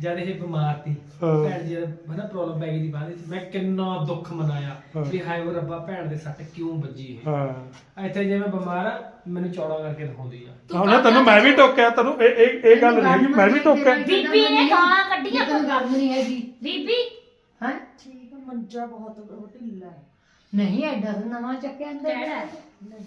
Speaker 2: ਜਦ ਇਹ ਬਿਮਾਰ ਸੀ
Speaker 1: ਹਾਂ।
Speaker 2: ਭੈਣ ਜੀ ਦਾ ਹਨਾ ਪ੍ਰੋਬਲਮ ਪੈ ਗਈ ਦੀ ਬਾਅਦ ਵਿੱਚ। ਮੈਂ ਕਿੰਨਾ ਦੁੱਖ ਮਨਾਇਆ
Speaker 1: ਹਾਂ।
Speaker 2: ਵੀ ਹਾਏ ਉਹ ਰੱਬਾ ਭੈਣ ਦੇ ਸੱਟ ਕਿਉਂ ਵੱਜੀ ਇਹ?
Speaker 1: ਹਾਂ।
Speaker 2: ਇੱਥੇ ਜੇ ਮੈਂ ਬਿਮਾਰ ਆ ਮੈਨੂੰ ਚੌੜਾ ਕਰਕੇ ਦਿਖਾਉਂਦੀ ਆ।
Speaker 1: ਹੁਣ ਤੈਨੂੰ ਮੈਂ ਵੀ ਟੋਕਿਆ ਤੈਨੂੰ ਇਹ ਇਹ ਇਹ ਗੱਲ ਨਹੀਂ ਹੈਗੀ ਮੈਂ ਵੀ ਟੋਕਿਆ।
Speaker 4: ਬੀਬੀ ਨੇ ਗਾਲਾਂ ਕੱਢੀਆਂ
Speaker 5: ਤੈਨੂੰ ਗੱਲ ਨਹੀਂ ਹੈਗੀ।
Speaker 4: ਬੀਬੀ?
Speaker 5: ਹੈ?
Speaker 3: ਠੀਕ ਹੈ ਮੰਜਾ ਬਹੁਤ ਢਿੱਲਾ ਹੈ।
Speaker 5: ਨਹੀਂ ਐਡਾ ਤਾਂ ਨਵਾਂ ਚੱਕਿਆ ਅੰਦਰ।
Speaker 4: ਕਿਹੜਾ?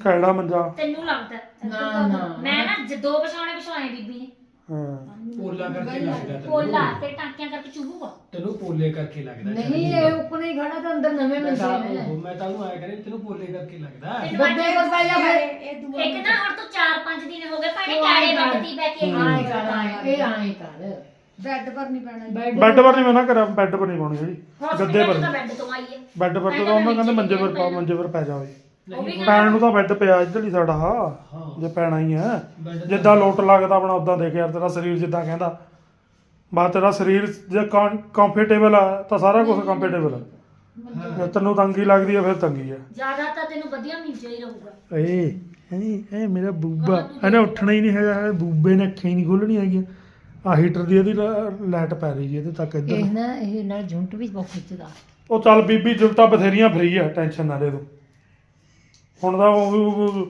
Speaker 1: ਕਿਹੜਾ ਮੰਜਾ?
Speaker 4: ਤੈਨੂੰ ਲੱਗਦਾ।
Speaker 5: ਨਾ ਨਾ।
Speaker 4: ਮੈਂ ਨਾ ਜ- ਦੋ ਵਿਛਾਉਣੇ ਵਿਛਾਏ ਬੀਬੀ ਨੇ।
Speaker 1: ਹਾਂ।
Speaker 2: ਪੋਲਾ ਕਰਕੇ ਲੱਗਦਾ ਤੈਨੂੰ।
Speaker 4: ਪੋਲਾ ਤੇ ਟਾਂਕਿਆਂ ਕਰਕੇ ਚੁਭੂਗਾ।
Speaker 2: ਤੈਨੂੰ ਪੋਲੇ ਕਰਕੇ ਲੱਗਦਾ
Speaker 5: ਨਹੀਂ ਇਹ ਉੱਪਰ ਹੀ ਖੜਾ ਤਾਂ ਅੰਦਰ ਨਵੇਂ
Speaker 2: ਮੈਂ
Speaker 5: ਮੰਜੇ
Speaker 2: ਤਾਂ
Speaker 5: ਨੇ
Speaker 2: ਉਹ- ਮੈਂ ਤਾਂ ਉਹਨੂੰ ਆਇਆ ਕਰੇ ਤੈਨੂੰ ਪੋਲੇ ਕਰਕੇ ਲੱਗਦਾ।
Speaker 4: ਤੈਨੂੰ
Speaker 5: ਗੱਦੇ ਪਰ ਪੈ ਜਾ ਫਿਰ।
Speaker 3: ਇਹ ਦੂਆ
Speaker 4: ਇੱਕ ਨਾ ਹੁਣ ਤੂੰ 4-5 ਦਿਨ ਹੋ ਗਏ ਭਾਣੇ
Speaker 5: ਉਹ
Speaker 4: ਕਾੜੇ
Speaker 5: ਆਏਂ ਕਰ।
Speaker 4: ਵੱਟਦੀ ਬੈ ਕੇ।
Speaker 5: ਆਏ ਕਰ ਆਏ ਇਹ ਆਏ ਕਰ।
Speaker 3: ਬੈੱਡ ਪਰ ਨਹੀਂ ਪੈਣਾ ਜੀ।
Speaker 5: ਬੈੱਡ
Speaker 1: ਪਰ ਨਹੀਂ ਮੈਂ ਨਾ ਬੈੱਡ ਪਰ ਨਹੀਂ ਪਾਉਣੀ ਜਿਹੜੀ ਗੱਦੇ ਪਰ
Speaker 4: ਬੈੱਡ ਤੋਂ ਆਈ ਹੈ।
Speaker 1: ਬੈੱਡ ਪਰ ਤਾਂ ਉਹਨਾਂ ਕਹਿੰਦੇ ਮੰਜੇ ਪਰ ਪਾ ਮੰਜੇ ਪਰ ਪੈ ਜਾਵੇ।
Speaker 4: ਉਹ ਵੀ
Speaker 1: ਪੈਣ ਨੂੰ ਤਾਂ ਬੈੱਡ ਪਿਆ ਇੱਧਰ ਹੀ ਸਾਡਾ
Speaker 2: ਹਾਂ।
Speaker 1: ਜੇ ਪੈਣਾ ਹੀ ਹੈ।
Speaker 2: ਬੈੱਡ
Speaker 1: ਜਿੱਦਾਂ ਲੋਟ ਲੱਗਦਾ ਆਪਣਾ ਉਦਾਂ ਦੇਖ ਯਾਰ ਤੇਰਾ ਸਰੀਰ ਜਿੱਦਾਂ ਕਹਿੰਦਾ। ਬਾ ਤੇਰਾ ਸਰੀਰ ਜੇ ਕੰਫਰਟੇਬਲ ਆ ਤਾਂ ਸਾਰਾ ਕੁਝ ਕੰਫਰਟੇਬਲ ਆ। ਜੇ ਤੈਨੂੰ ਤੰਗੀ ਲੱਗਦੀ ਆ ਫਿਰ ਤੰਗੀ ਆ।
Speaker 4: ਜ਼ਿਆਦਾ ਤਾਂ ਤੈਨੂੰ ਵਧੀਆ ਮਿੰਜਾ ਹੀ ਰਹੂਗਾ।
Speaker 1: ਏ ਏ ਏ ਮੇਰਾ ਬੂਬਾ। ਇਹਨੇ ਉੱਠਣਾ ਹੀ ਨਹੀਂ ਹੈਗਾ। ਇਹ ਬੂਬੇ ਨੇ ਅੱਖਾਂ ਹੀ ਨਹੀਂ ਖੋਲਣੀਆਂ ਹੈਗੀਆਂ। ਆ ਹੀਟਰ ਦੀ ਇਹਦੀ ਲਾਈਟ ਪੈ ਰਹੀ ਜੀ ਇਹਦੇ ਤੱਕ ਇੱਧਰ।
Speaker 5: ਇਹ ਨਾ ਇਹ ਨਾਲ ਜੁੰਟ ਵੀ ਬਹੁਤ ਖਿੱਚਦਾ।
Speaker 1: ਉਹ ਚੱਲ ਬੀਬੀ ਜੁਲਟਾ ਬਥੇਰੀਆਂ ਫਰੀ ਆ ਟੈਨਸ਼ਨ ਨਾ ਲੈ ਤੂੰ। ਹੁਣ ਤਾਂ ਉਹ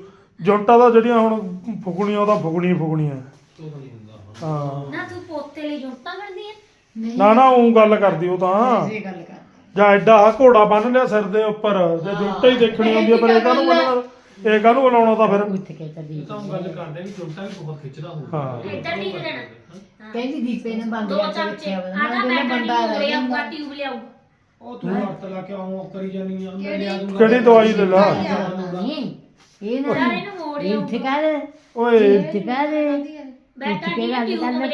Speaker 1: ਦਾ ਜਿਹੜੀਆਂ ਹੁਣ ਫੁਗਣੀਆਂ ਉਹਦਾ ਫੁਗਣੀਆਂ ਫੁਗਣੀਆਂ
Speaker 2: ਤੋਂ ਨਹੀਂ ਹੁੰਦਾ
Speaker 1: ਹਾਂ।
Speaker 4: ਨਾ ਤੂੰ ਪੋਤੇ ਲਈ ਜੁੱਟਾਂ ਕਰਦੀ ਹੈ
Speaker 5: ਨਹੀਂ।
Speaker 1: ਨਾ ਨਾ ਉਹ ਗੱਲ ਕਰਦੀ ਉਹ ਤਾਂ।
Speaker 5: ਇਹ ਗੱਲ ਕਰ
Speaker 1: ਜਾਂ ਐਡਾ ਆਹ ਘੋੜਾ ਬੰਨ ਲਿਆ ਸਿਰ ਦੇ ਉੱਪਰ ਜੇ ਜੁਲਟਾ ਹੀ ਦੇਖਣੀ ਹੁੰਦੀ ਆ ਪਰ ਇਹ ਕਾਹਨੂੰ ਬੰਨਣਾ ਇਹ ਕਾਹਨੂੰ ਲਾਉਣਾ ਤਾਂ ਫਿਰ?
Speaker 5: ਉੱਠ ਕੇ ਕਦੀ
Speaker 2: ਤਾਂ ਉਹ ਗੱਲ ਕਰਦੇ ਵੀ ਚੋਟਾ ਵੀ ਬਹੁਤ ਖਿੱਚਦਾ ਹੋਊਗਾ।
Speaker 1: ਹਾਂ।
Speaker 4: ਇੱਧਰ ਨਹੀਂ ਦੇਣਾ।
Speaker 5: ਕਹਿੰਦੀ ਦੀਪੇ ਨੇ ਬੰਦ
Speaker 4: ਦੋ
Speaker 5: ਕਰਕੇ
Speaker 4: ਚਮਚੇ
Speaker 5: ਰੱਖਿਆ ਵਾ।
Speaker 4: ਆਦਾ
Speaker 5: ਮੈਂ ਬੰਦਾ
Speaker 4: ਹੋ
Speaker 5: ਰਹਿ
Speaker 4: ਟਿਊਬ ਲਿਆਊ
Speaker 2: ਉਹ ਤੂੰ ਹੱਥ ਲਾ ਕੇ ਆਉਂ ਕਰੀ ਜਾਨੀ ਆ ਮੈਂ ਲਿਆ ਦੂੰਗਾ
Speaker 1: ਕਿਹੜੀ ਦਵਾਈ ਲੈ? ਲਾ
Speaker 5: ਨਹੀਂ ਇਹ ਨਾ
Speaker 4: ਯਾਰ ਇਹਨੂੰ ਮੋੜ
Speaker 5: ਇਹ ਕੇ
Speaker 1: ਓਏ।
Speaker 4: ਨਹੀਂ ਟਿਊਬ ਲੈ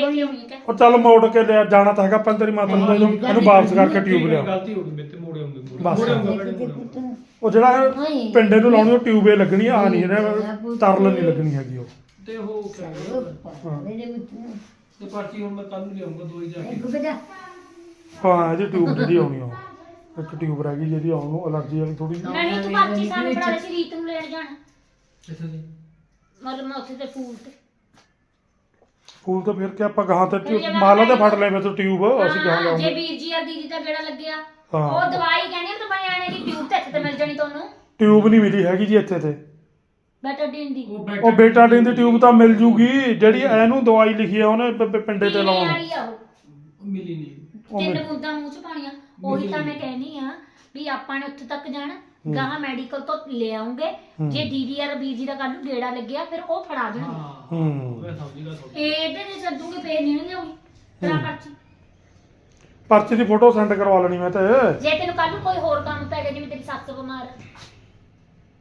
Speaker 4: ਆਉਣੀ
Speaker 1: ਉਹ ਚੱਲ ਮੋੜ ਕੇ ਲਿਆ ਜਾਣਾ ਤਾਂ ਹੈਗਾ ਪੰਜ ਤੇਰੀ ਮਾਤਾ ਨੂੰ ਇਹਨੂੰ ਇਹਨੂੰ ਵਾਪਸ ਕਰਕੇ ਟਿਊਬ ਲਿਆ।
Speaker 2: ਗਲਤੀ ਹੋ ਗਈ ਮੇਰੇ ਤੇ ਮੋੜੇ ਆਉਂਦੇ
Speaker 1: ਬਸ।
Speaker 2: ਮੋੜੇ
Speaker 1: ਉਹ ਜਿਹੜਾ ਪਿੰਡੇ ਨੂੰ ਲਾਉਣੀ ਉਹ ਟਿਊਬੇ ਲੱਗਣੀ ਆ ਨਹੀਂ ਇਹਨੇ ਤਰਲ ਨਹੀਂ ਲੱਗਣੀ ਹੈਗੀ ਉਹ।
Speaker 2: ਤੇ ਉਹ ਕਿਆ ਕਹਿੰਦੇ
Speaker 5: ਮੇਰੇ ਉੱਤੇ
Speaker 2: ਤੇ ਪਾਰਟੀ ਹੁਣ ਮੈਂ ਕੱਲ ਨੂੰ ਲਿਆਉਂਗਾ ਦੋ ਹੀ ਜਾ ਕੇ।
Speaker 5: ਬੇਟਾ
Speaker 1: ਹਾਂ ਇਹਦੀ ਟਿਊਬ ਜਿਹੜੀ ਆਉਣੀ ਆ ਉਹ। ਇੱਕ ਟਿਊਬ ਰਹਿ ਗਈ ਜਿਹਦੀ ਆਉਣ ਨੂੰ ਅਲਰਜੀ ਵਾਲੀ ਥੋੜੀ
Speaker 4: ਨਹੀਂ ਤੂੰ ਬਾਕੀ ਸਾਨੂੰ ਸੀ ਰੀਤ ਨੂੰ ਲੈਣ ਜਾਣਾ।
Speaker 2: ਕਿੱਥੇ ਦੀ
Speaker 4: ਮਤਲਬ ਮੈਂ ਉੱਥੇ ਤੇ ਫੂਲ ਤੇ।
Speaker 1: ਫੂਲ ਤਾਂ ਫਿਰ ਕਿ ਆਪਾਂ ਗਾਹਾਂ ਤੇ ਟਿਊਬ ਮਾਲਾ ਤੇ ਫੜ ਲੈਵੇਂ ਤੂੰ ਟਿਊਬ ਅਸੀਂ ਕਹਾਂ
Speaker 4: ਹਾਂ, ਜੇ ਵੀਰ ਜੀ ਆ ਦੀਦੀ ਦਾ ਗੇੜਾ ਲੱਗਿਆ
Speaker 1: ਹਾਂ।
Speaker 4: ਉਹ ਦਵਾਈ ਕਹਿੰਦੇ ਤਾਂ ਬਣਿਆਣੇ ਦੀ ਟਿਊਬ ਤੇ ਇੱਥੇ ਤੇ ਮਿਲ ਜਾਣੀ ਤੁਹਾਨੂੰ।
Speaker 1: ਟਿਊਬ ਨਹੀਂ ਮਿਲੀ ਹੈਗੀ ਜੀ ਇੱਥੇ ਤੇ।
Speaker 4: ਬੈਟਾਡੀਨ ਦੀ।
Speaker 2: ਉਹ
Speaker 1: ਉਹ ਬੇਟਾਡੀਨ ਦੀ ਟਿਊਬ ਤਾਂ ਮਿਲ ਜੂਗੀ ਜਿਹੜੀ ਇਹਨੂੰ ਦਵਾਈ ਲਿਖੀ ਆ ਉਹਨੇ ਪ- ਪ- ਪਿੰਡੇ ਤੇ
Speaker 4: ਪੀਣੇ
Speaker 1: ਲਾਉਣ।
Speaker 4: ਵਾਲੀ ਆ ਉਹ।
Speaker 2: ਮਿਲੀ ਨਹੀਂ।
Speaker 1: ਉਹ
Speaker 4: ਤਿੰਨ
Speaker 1: ਮਿਲ-
Speaker 4: ਬੂੰਦਾਂ ਮੂੰਹ ਚ ਪਾਣੀਆਂ ਉਹੀ ਤਾਂ ਮੈਂ ਕਹਿਨੀ ਆ ਵੀ ਆਪਾਂ ਨੇ ਉੱਥੇ ਤੱਕ ਜਾਣਾ ਗਾਹਾਂ ਮੈਡੀਕਲ ਤੋਂ ਲੈ ਆਉਂਗੇ। ਜੇ ਦੀਦੀ ਆ ਰਬੀਰ ਜੀ ਦਾ ਕੱਲ ਨੂੰ ਗੇੜਾ ਲੱਗਿਆ ਫਿਰ ਉਹ ਫੜਾ ਦੇਣਗੇ।
Speaker 2: ਹਾਂ
Speaker 1: ਹੂੰ।
Speaker 2: ਮੈਂ ਸਮਝ ਗਿਆ ਤੁਹਾਡੀ।
Speaker 4: ਇਹਦੇ ਨੇ ਸੱਦੂਗੇ ਫੇਰ ਨਹੀਂ ਲਿਆਉਣੀ। ਤੇਰਾ ਪਰਚੀ।
Speaker 1: ਪਰਚੀ ਦੀ ਫੋਟੋ ਸੈਂਡ ਕਰਵਾ ਲੈਣੀ ਮੈਂ ਤੇ।
Speaker 4: ਜੇ ਤੈਨੂੰ ਕੱਲ ਨੂੰ ਕੋਈ ਹੋਰ ਕੰਮ ਪੈ ਗਿਆ ਜਿਵੇਂ ਤੇਰੀ ਸੱਸ ਬਿਮਾਰ ਆ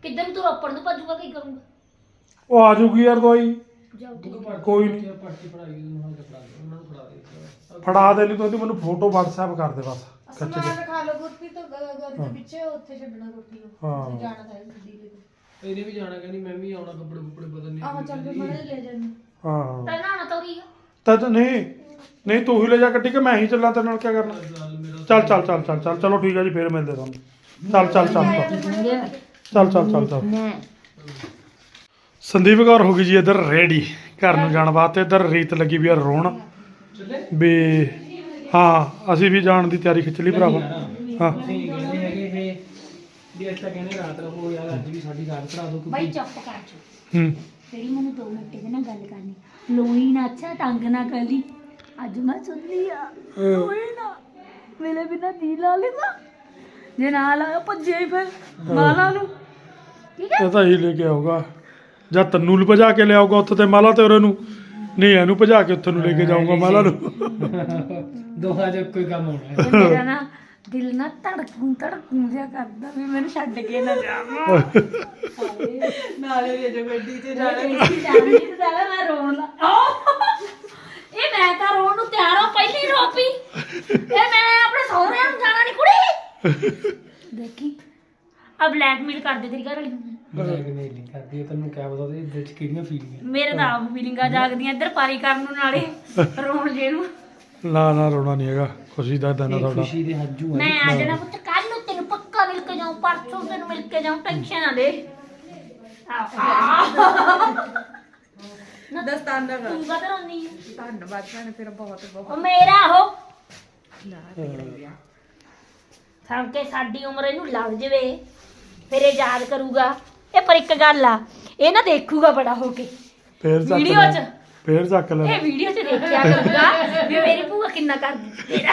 Speaker 4: ਨੂੰ ਤੂੰ ਰੋਪੜ ਨੂੰ ਭੱਜੂਗਾ ਕੀ ਕਰੂੰਗਾ?
Speaker 1: ਉਹ ਆ ਜੂਗੀ ਯਾਰ ਦਵਾਈ। ਕੋਈ ਨਹੀਂ।
Speaker 2: ਪਾਰਟੀ ਪੜਾਈ ਨੂੰ ਹਾਲ ਫੜਾ ਦੇ ਉਹਨਾਂ ਨੂੰ ਫੜਾ ਦੇ।
Speaker 1: ਫੜਾ ਦੇ ਲਈ ਤੂੰ ਮੈਨੂੰ ਫੋਟੋ WhatsApp ਕਰ ਦੇ ਬਸ ਕੱਚੇ
Speaker 3: ਸਮਾਨ
Speaker 2: ਮੈਂ ਵੀ ਆਉਣਾ ਕੱਪੜੇ
Speaker 1: ਮੈਂ ਹੀ ਚੱਲਾਂ ਤੇਰੇ ਨਾਲ ਕੀ ਕਰਨਾ? ਚੱਲ ਚੱਲ ਚੱਲ ਚੱਲ ਚੱਲ ਚਲੋ ਠੀਕ ਹੈ ਜੀ ਫੇਰ ਮਿਲਦੇ ਤੁਹਾਨੂੰ। ਚੱਲ ਚੱਲ ਚੱਲ ਚੱਲ। ਚੱਲ ਚੱਲ ਚੱਲ ਚੱਲ। ਸੰਦੀਪ ਕੌਰ ਹੋ ਗਈ ਜੀ ਇੱਧਰ ਰੈਡੀ ਘਰ ਨੂੰ ਜਾਣ ਵਾਸਤੇ ਇੱਧਰ ਰੀਤ ਲੱਗੀ ਵੀ ਆ ਰੋਣ। ਵੀ ਹਾਂ ਅਸੀਂ ਵੀ ਜਾਣ ਦੀ ਤਿਆਰੀ ਖਿੱਚ ਲਈ ਭਰਾਵਾ। ਹਾਂ।
Speaker 2: ਨਹੀਂ ਕਹਿੰਦੇ ਹੈਗੇ ਇਹ ਵੀ ਅੱਜ ਤਾਂ ਕਹਿੰਦੇ ਰਾਤ ਰਹੋ ਯਾਰ ਅੱਜ ਵੀ ਸਾਡੀ ਰਾਤ ਕਰਾ ਦਿਓ
Speaker 4: ਬਾਈ
Speaker 2: ਕਿਉਂਕਿ
Speaker 4: ਚੁੱਪ ਕਰ ਚੁੱਪ
Speaker 1: ਹੂੰ।
Speaker 4: ਤੇਰੀ ਮੈਨੂੰ 2 ਮਿੰਟ ਇਹਦੇ ਨਾਲ ਗੱਲ ਕਰਨੀ। ਲੋਈ ਨਾ ਅੱਛਾ ਤੰਗ ਨਾ ਕਰੀ। ਅੱਜ ਮੈਂ ਸੁਣਦੀ ਆ। ਲੋਈ ਨਾ ਮੇਰੇ ਬਿਨਾ ਦੀ ਲਾ ਲੈਣਾ ਜੇ ਨਾ ਲਾਇਆ ਭੱਜੇ ਹੀ ਫਿਰ ਮਾਲਾ ਨੂੰ। ਠੀਕ ਹੈ?
Speaker 1: ਇਹ ਤਾਂ ਹੀ ਲੈ ਕੇ ਆਊਗਾ। ਜਾਂ ਤੰਨੂ ਨੂੰ ਭਜਾ ਕੇ ਲਿਆਊਗਾ ਉੱਥੇ ਤੇ ਮਾਲਾ ਤੇ ਉਹਰੇ ਨੂੰ। ਨਹੀਂ ਇਹਨੂੰ ਭਜਾ ਕੇ ਉੱਥੇ ਨੂੰ ਲੈ ਕੇ ਜਾਊਗਾ ਮਾਲਾ ਨੂੰ
Speaker 2: ਦੋਹਾਂ ਚ ਕੋਈ ਕੰਮ ਹੋਣਾ ਹੈ।
Speaker 4: ਤੇ ਮੇਰਾ ਨਾ ਦਿਲ ਨਾ ਧੜਕੂ ਧੜਕੂ ਜਿਹਾ ਕਰਦਾ ਵੀ ਮੈਨੂੰ ਛੱਡ ਕੇ ਨਾ ਜਾਵਾਂ
Speaker 3: ਨਾਲੇ ਲੈ ਜਾ ਗੱਡੀ ਤੇ
Speaker 4: ਜਾਣੀ ਤੇ ਜਾਣਾ ਮੈਂ ਰੋਣ ਲਾ ਆਹ! ਇਹ ਮੈਂ ਤਾਂ ਰੋਣ ਨੂੰ ਤਿਆਰ ਹਾਂ ਪਹਿਲੀ ਰੋਪੀ ਇਹ ਮੈਂ ਆਪਣੇ ਸਹੁਰਿਆਂ ਨੂੰ ਜਾਣਾ ਨਹੀਂ ਕੁੜੀ ਦੇਖੀ ਆ ਬਲੈਕਮੇਲ ਕਰਦੇ ਤੇਰੀ ਘਰ ਵਾਲੀ ਨੂੰ।
Speaker 2: ਕਰਦੀ ਤੈਨੂੰ ਕਿਆ ਪਤਾ ਕਿਹੜੀਆਂ ਫੀਲਿੰਗਾਂ
Speaker 4: ਮੇਰੇ ਤਾਂ ਆਪ ਫੀਲਿੰਗਾਂ ਜਾਗਦੀਆਂ ਇੱਧਰ ਪਾਰੀ ਕਰਨ ਨੂੰ ਨਾਲੇ ਰੋਣ ਜੇ ਨੂੰ।
Speaker 1: ਨਾ ਨਾ ਰੋਣਾ ਨਹੀਂ ਹੈਗਾ ਖੁਸ਼ੀ ਦਾ ਦਿਨ ਆ
Speaker 2: ਇਹ
Speaker 1: ਤੁਹਾਡਾ।
Speaker 2: ਖੁਸ਼ੀ ਦੇ ਹੱਜੂ ਆ
Speaker 4: ਮੈਂ ਆ ਜਾਣਾ ਪੁੱਤ ਕੱਲ ਨੂੰ ਤੈਨੂੰ ਪੱਕਾ ਮਿਲ ਕੇ ਜਾਉਂ ਪਰਸੋਂ ਤੈਨੂੰ ਮਿਲ ਕੇ ਜਾਉਂ ਟੈਨਸ਼ਨ ਨਾ ਲੈ।
Speaker 3: ਦਸਤਾਨਾ
Speaker 4: ਤੂੰ ਕਦਰ ਹੁੰਦੀ
Speaker 3: ਧੰਨਵਾਦ ਭੈਣ ਤੇਰਾ ਬਹੁਤ ਬਹੁਤ।
Speaker 4: ਉਹ ਮੇਰਾ ਹੋ। ਸਭ ਕੇ ਸਾਡੀ ਉਮਰ ਇਹਨੂੰ ਲੱਗ ਜਵੇ ਫਿਰ ਇਹ ਯਾਦ ਕਰੂਗਾ। ਇਹ ਪਰ ਇੱਕ ਗੱਲ ਆ ਇਹ ਨਾ ਦੇਖੂਗਾ ਬੜਾ ਹੋ ਕੇ।
Speaker 1: ਫੇਰ ਚੱਕ
Speaker 4: ਵੀਡੀਓ
Speaker 1: ਲੈ
Speaker 4: ਚ।
Speaker 1: ਫੇਰ ਚੱਕ ਲੈ।
Speaker 4: ਇਹ ਵੀਡੀਓ 'ਚ ਦੇਖਿਆ ਕਰੂਗਾ ਵੀ ਮੇਰੀ ਭੂਆ ਕਿੰਨਾ ਕਰਦੀ ਤੇਰਾ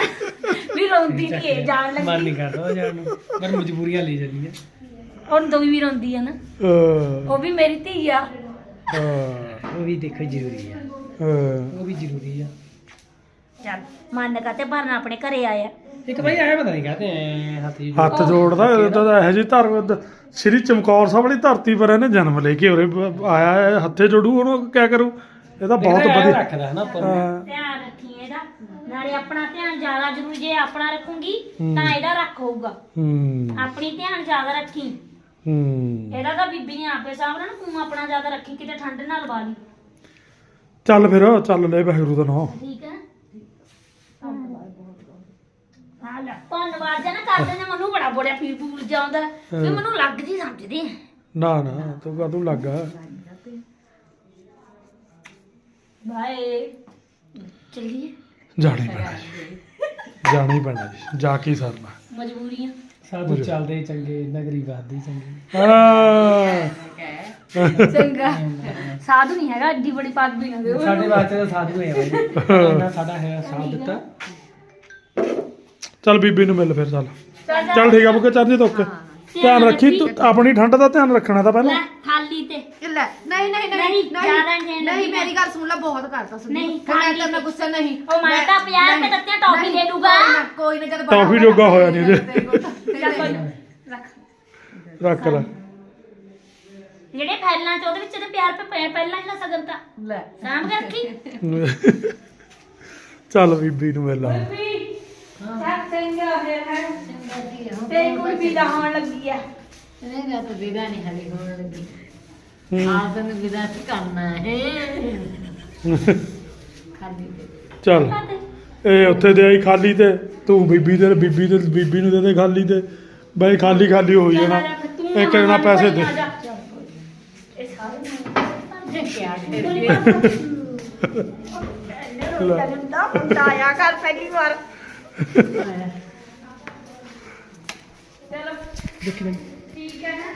Speaker 4: ਵੀ ਰੋਂਦੀ ਨਹੀਂ ਇਹ ਜਾਣ
Speaker 2: ਮਨ
Speaker 4: ਲੱਗੀ
Speaker 2: ਨਹੀਂ ਕਰਦਾ ਉਹ ਜਾਣ ਨੂੰ ਪਰ ਮਜਬੂਰੀਆਂ ਲੈ ਜਾਂਦੀਆਂ
Speaker 4: ਹੁਣ ਦੋ ਵੀ ਰੋਂਦੀ ਆ ਨਾ। ਉਹ ਵੀ ਮੇਰੀ ਧੀ ਆ।
Speaker 2: ਉਹ ਵੀ ਦੇਖੋ ਜ਼ਰੂਰੀ ਆ। ਉਹ ਵੀ ਜ਼ਰੂਰੀ ਆ।
Speaker 4: ਚੱਲ ਮੰਨ ਕਾ ਤੇ ਭਰਨ ਆਪਣੇ ਘਰੇ ਆਇਆ।
Speaker 2: ਇੱਕ ਭਾਈ ਆਇਆ ਪਤਾ ਨਹੀਂ ਕਹਤੇ ਐ ਹੱਥ ਜੀ
Speaker 1: ਹੱਥ ਜੋੜਦਾ ਇਹ ਤਾਂ ਇਹੋ ਜਿਹੀ ਧਰ ਸ੍ਰੀ ਚਮਕੌਰ ਸਾਹਿਬ ਵਾਲੀ ਧਰਤੀ ਪਰ ਇਹਨੇ ਜਨਮ ਲੈ ਕੇ ਉਰੇ ਬ- ਆਇਆ ਹੈ, ਹੱਥੇ ਜੋੜੂ ਉਹਨੂੰ ਕਿਆ ਕਰੂ? ਇਹ ਤਾਂ ਬਹੁਤ
Speaker 2: ਵਧੀਆ
Speaker 1: ਵਧੀਆ
Speaker 2: ਰੱਖਦਾ ਹੈ ਨਾ। ਪਰ
Speaker 1: ਹਾਂ,
Speaker 4: ਧਿਆਨ ਰੱਖੀ ਇਹਦਾ। ਨਾਲੇ ਆਪਣਾ ਧਿਆਨ ਜ਼ਿਆਦਾ ਜ਼ਰੂਰੀ ਜੇ ਆਪਣਾ ਰੱਖੂਗੀ ਤਾਂ ਇਹਦਾ ਰੱਖ ਹੋਊਗਾ।
Speaker 1: ਹੂੰ।
Speaker 4: ਆਪਣੀ ਧਿਆਨ ਜ਼ਿਆਦਾ ਰੱਖੀ।
Speaker 1: ਹੂੰ।
Speaker 4: ਇਹਦਾ ਤਾਂ ਬੀਬੀ ਨੇ ਆਪੇ ਸਾਹਮਣੇ ਨੂੰ ਤੂੰ ਆਪਣਾ ਜ਼ਿਆਦਾ ਰੱਖੀ ਕਿਤੇ ਠੰਡ ਨਾ ਲਵਾ ਲਈ।
Speaker 1: ਚੱਲ ਫਿਰ ਚੱਲ ਲੈ ਬਹਿਰੂ ਦਾ ਨਾਂ
Speaker 4: ਠੀਕ ਹੈ ਹਾਂ ਲੈ। ਧੰਨਵਾਦ ਜਨਾ ਕਰਦੇ ਨੇ ਮੈਨੂੰ ਬੜਾ ਬੜਿਆ ਫੀਲ ਫੂਲ ਜਾਂਦਾ ਵੀ ਮੈਨੂੰ ਲੱਗ ਜੀ ਸਮਝਦੇ ਆ।
Speaker 1: ਨਾ ਨਾ ਤੂੰ ਕਦੋਂ ਲੱਗਾ
Speaker 4: ਬਾਏ। ਚੱਲੀਏ।
Speaker 1: ਜਾਣਾ ਹੀ ਪੈਣਾ ਜੀ। ਜਾਣਾ ਹੀ ਪੈਣਾ ਜੀ। ਜਾ ਕੇ ਹੀ ਸਰਨਾ।
Speaker 4: ਮਜਬੂਰੀਆਂ।
Speaker 2: ਸਾਧੂ ਚੱਲਦੇ ਚੰਗੇ ਨਗਰੀ ਬਾਦੀ ਚੰਗੀ।
Speaker 1: ਹਾਂ।
Speaker 4: ਚੰਗਾ। ਸਾਧੂ ਨਹੀਂ ਹੈਗਾ ਏਡੀ ਬੜੀ ਪੱਗ ਵੀ ਨਾ ਦਿਓ
Speaker 2: ਸਾਡੇ ਵਾਸਤੇ ਤਾਂ ਸਾਧੂ ਹੈ ਬਾਈ। ਇਹਨਾਂ ਸਾਡਾ ਹੈ ਸਾਥ ਦਿੱਤਾ।
Speaker 1: ਚੱਲ ਬੀਬੀ ਨੂੰ ਮਿਲ ਫਿਰ ਚੱਲ।
Speaker 4: ਚੱਲ
Speaker 1: ਠੀਕ ਆ ਬੁੱਕੇ ਚੱਲ ਜੀ ਤੋਕੇ ਧਿਆਨ ਰੱਖੀ ਤੂੰ ਆਪਣੀ ਠੰਡ ਦਾ ਧਿਆਨ ਰੱਖਣਾ ਤਾਂ ਪਹਿਲਾਂ।
Speaker 4: ਲੈ ਖਾਲੀ ਤੇ।
Speaker 3: ਲੈ ਨਹੀਂ ਨਹੀਂ
Speaker 4: ਨਹੀਂ, ਜ਼ਿਆਦਾ ਨਹੀਂ
Speaker 3: ਨਹੀਂ ਮੇਰੀ ਗੱਲ ਸੁਣ ਲੈ ਬਹੁਤ ਕਰਤਾ ਸੁਣ
Speaker 4: ਨਹੀਂ,
Speaker 3: ਮੈਂ ਤਾਂ। ਨਾ ਗੁੱਸਾ ਨਹੀਂ।
Speaker 4: ਉਹ ਮੈਂ ਤਾਂ 50 ਰੁਪਏ ਦਿੱਤੇ ਟੌਫੀ ਲੈ ਲੂਗਾ
Speaker 3: ਕੋਈ ਨਾ, ਨਾ ਜਦ
Speaker 1: ਟੌਫੀ ਜੋਗਾ ਹੋਇਆ ਨਹੀਂ ਜੇ।
Speaker 4: ਨਾ, ਰੱਖ।
Speaker 1: ਰੱਖ ਲੈ।
Speaker 4: ਜਿਹੜੇ ਫੈਲਾਂ ਚ ਉਹਦੇ ਵਿੱਚ ਤੇ ਪਿਆਰ ਪੇ ਪਹਿਲਾਂ ਜਿਹੜਾ ਸਗਨ ਤਾਂ।
Speaker 3: ਲੈ।
Speaker 4: ਸਾਂਭ ਕੇ ਰੱਖੀ।
Speaker 1: ਚੱਲ ਬੀਬੀ ਨੂੰ ਮਿਲ
Speaker 4: ਸਭ ਚੰਗਾ ਫਿਰ ਹੈ। ਤੇਰੀ ਕੁੜੀ ਵੀ ਦਾ ਹੋਣ ਲੱਗੀ ਆ।
Speaker 5: ਨਹੀਂ ਗਾ ਤਾਂ ਵਿਦਾ ਨਹੀਂ ਹਲੇ ਹੋਣ ਲੱਗੀ।
Speaker 1: ਹੂੰ।
Speaker 5: ਆਪ ਨੂੰ ਵਿਦਾ ਕੀ ਕਰਨਾ ਹੈ। ਖਾਲੀ ਤੇ
Speaker 1: ਚੱਲ ਇਹ ਉੱਥੇ ਦੇ ਆਈ ਖਾਲੀ ਤੇ ਤੂੰ ਬੀਬੀ ਦੇ ਬੀਬੀ ਦੇ ਬੀਬੀ ਨੂੰ ਦੇ ਦੇ ਖਾਲੀ ਤੇ। ਬਈ ਖਾਲੀ ਖਾਲੀ ਹੋ ਜਾਣਾ। ਇੱਕ ਜਣਾ ਪੈਸੇ ਦੇ।
Speaker 4: ਇਹ ਸਾਰੇ
Speaker 5: ਇਹ ਕਿਆ
Speaker 1: ਲੈ।
Speaker 4: ਮੁੰਡਾ ਮੁੰਡਾ ਆਇਆ ਕਰ ਪਹਿਲੀ ਵਾਰ। ਚਲੋ।
Speaker 2: ਦੇਖ ਲੈ
Speaker 4: ਠੀਕ ਹੈ ਨਾ।